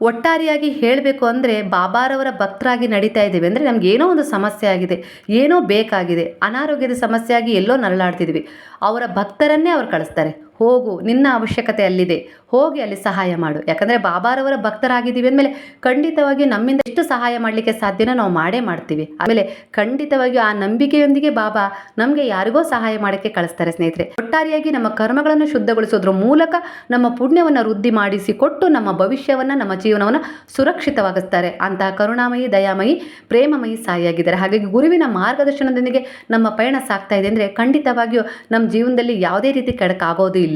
ಒಟ್ಟಾರೆಯಾಗಿ ಹೇಳಬೇಕು ಅಂದರೆ ಬಾಬಾರವರ ಭಕ್ತರಾಗಿ ನಡೀತಾ ಇದ್ದೀವಿ ಅಂದರೆ ನಮ್ಗೆ ಏನೋ ಒಂದು ಸಮಸ್ಯೆ ಆಗಿದೆ, ಏನೋ ಬೇಕಾಗಿದೆ, ಅನಾರೋಗ್ಯದ ಸಮಸ್ಯೆ ಆಗಿ ಎಲ್ಲೋ ನರಳಾಡ್ತಿದ್ವಿ. ಅವರ ಭಕ್ತರನ್ನೇ ಅವ್ರು ಕಳಿಸ್ತಾರೆ. ಹೋಗು, ನಿನ್ನ ಅವಶ್ಯಕತೆ ಅಲ್ಲಿದೆ ಹೋಗಿ ಅಲ್ಲಿ ಸಹಾಯ ಮಾಡು. ಯಾಕಂದರೆ ಬಾಬಾರವರ ಭಕ್ತರಾಗಿದ್ದೀವಿ ಅಂದಮೇಲೆ ಖಂಡಿತವಾಗಿಯೂ ನಮ್ಮಿಂದ ಎಷ್ಟು ಸಹಾಯ ಮಾಡಲಿಕ್ಕೆ ಸಾಧ್ಯನೋ ನಾವು ಮಾಡೇ ಮಾಡ್ತೀವಿ. ಆಮೇಲೆ ಖಂಡಿತವಾಗಿಯೂ ಆ ನಂಬಿಕೆಯೊಂದಿಗೆ ಬಾಬಾ ನಮಗೆ ಯಾರಿಗೋ ಸಹಾಯ ಮಾಡೋಕ್ಕೆ ಕಳಿಸ್ತಾರೆ ಸ್ನೇಹಿತರೆ. ಒಟ್ಟಾರೆಯಾಗಿ ನಮ್ಮ ಕರ್ಮಗಳನ್ನು ಶುದ್ಧಗೊಳಿಸೋದ್ರ ಮೂಲಕ ನಮ್ಮ ಪುಣ್ಯವನ್ನು ವೃದ್ಧಿ ಮಾಡಿಸಿಕೊಟ್ಟು ನಮ್ಮ ಭವಿಷ್ಯವನ್ನು, ನಮ್ಮ ಜೀವನವನ್ನು ಸುರಕ್ಷಿತವಾಗಿಸ್ತಾರೆ. ಅಂತಹ ಕರುಣಾಮಯಿ, ದಯಾಮಯಿ, ಪ್ರೇಮಮಯಿ ಸಾಯಿಯಾಗಿದ್ದಾರೆ. ಹಾಗಾಗಿ ಗುರುವಿನ ಮಾರ್ಗದರ್ಶನದೊಂದಿಗೆ ನಮ್ಮ ಪಯಣ ಸಾಗ್ತಾ ಇದೆ ಅಂದರೆ ಖಂಡಿತವಾಗಿಯೂ ನಮ್ಮ ಜೀವನದಲ್ಲಿ ಯಾವುದೇ ರೀತಿ ಕೆಡಕಾಗೋದು ಇಲ್ಲ.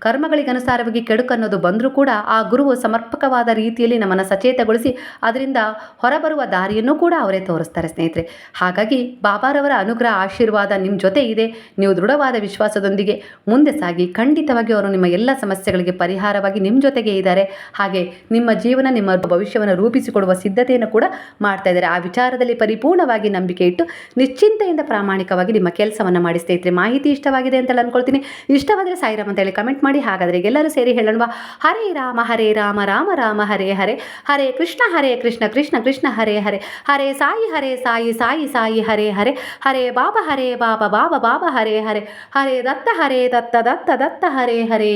ಕರ್ಮಗಳಿಗೆ ಅನುಸಾರವಾಗಿ ಕೆಡುಕು ಅನ್ನೋದು ಬಂದರೂ ಕೂಡ ಆ ಗುರುವು ಸಮರ್ಪಕವಾದ ರೀತಿಯಲ್ಲಿ ನಮ್ಮನ್ನು ಸಚೇತಗೊಳಿಸಿ ಅದರಿಂದ ಹೊರಬರುವ ದಾರಿಯನ್ನು ಕೂಡ ಅವರೇ ತೋರಿಸ್ತಾರೆ ಸ್ನೇಹಿತರೆ. ಹಾಗಾಗಿ ಬಾಬಾರವರ ಅನುಗ್ರಹ ಆಶೀರ್ವಾದ ನಿಮ್ಮ ಜೊತೆ ಇದೆ. ನೀವು ದೃಢವಾದ ವಿಶ್ವಾಸದೊಂದಿಗೆ ಮುಂದೆ ಸಾಗಿ ಖಂಡಿತವಾಗಿ ಅವರು ನಿಮ್ಮ ಎಲ್ಲ ಸಮಸ್ಯೆಗಳಿಗೆ ಪರಿಹಾರವಾಗಿ ನಿಮ್ಮ ಜೊತೆಗೆ ಇದ್ದಾರೆ. ಹಾಗೆ ನಿಮ್ಮ ಜೀವನ, ನಿಮ್ಮ ಭವಿಷ್ಯವನ್ನು ರೂಪಿಸಿಕೊಡುವ ಸಿದ್ಧತೆಯನ್ನು ಕೂಡ ಮಾಡ್ತಾ ಇದ್ದಾರೆ. ಆ ವಿಚಾರದಲ್ಲಿ ಪರಿಪೂರ್ಣವಾಗಿ ನಂಬಿಕೆ ಇಟ್ಟು ನಿಶ್ಚಿಂತೆಯಿಂದ ಪ್ರಾಮಾಣಿಕವಾಗಿ ನಿಮ್ಮ ಕೆಲಸವನ್ನು ಮಾಡಿ ಸ್ನೇಹಿತರೆ. ಮಾಹಿತಿ ಇಷ್ಟವಾಗಿದೆ ಅಂತ ಅನ್ಕೊಳ್ತೀನಿ. ಇಷ್ಟವಾದರೆ ಸಾಯಿರಾಮ್ ಅಂತ ಹೇಳಿ ಕಮೆಂಟ್ ಮಾಡಿ ಹಾಗಾದರೆ ಎಲ್ಲರೂ ಸೇರಿ ಹೇಳೋಣ ಹರೇ ರಾಮ ಹರೇ ರಾಮ ರಾಮ ರಾಮ, ಹರೇ ಹರೇ ಹರೇ ಕೃಷ್ಣ ಹರೇ ಕೃಷ್ಣ ಕೃಷ್ಣ ಕೃಷ್ಣ, ಹರೇ ಹರೇ ಹರೇ ಸಾಯಿ ಹರೇ ಸಾಯಿ ಸಾಯಿ ಸಾಯಿ, ಹರೇ ಹರೇ ಹರೇ ಬಾಬಾ ಹರೇ ಬಾಬಾ ಬಾಬಾ ಬಾಬಾ, ಹರೇ ಹರೇ ಹರೇ ದತ್ತ ಹರೇ ದತ್ತ ದತ್ತ ದತ್ತ, ಹರೇ ಹರೇ.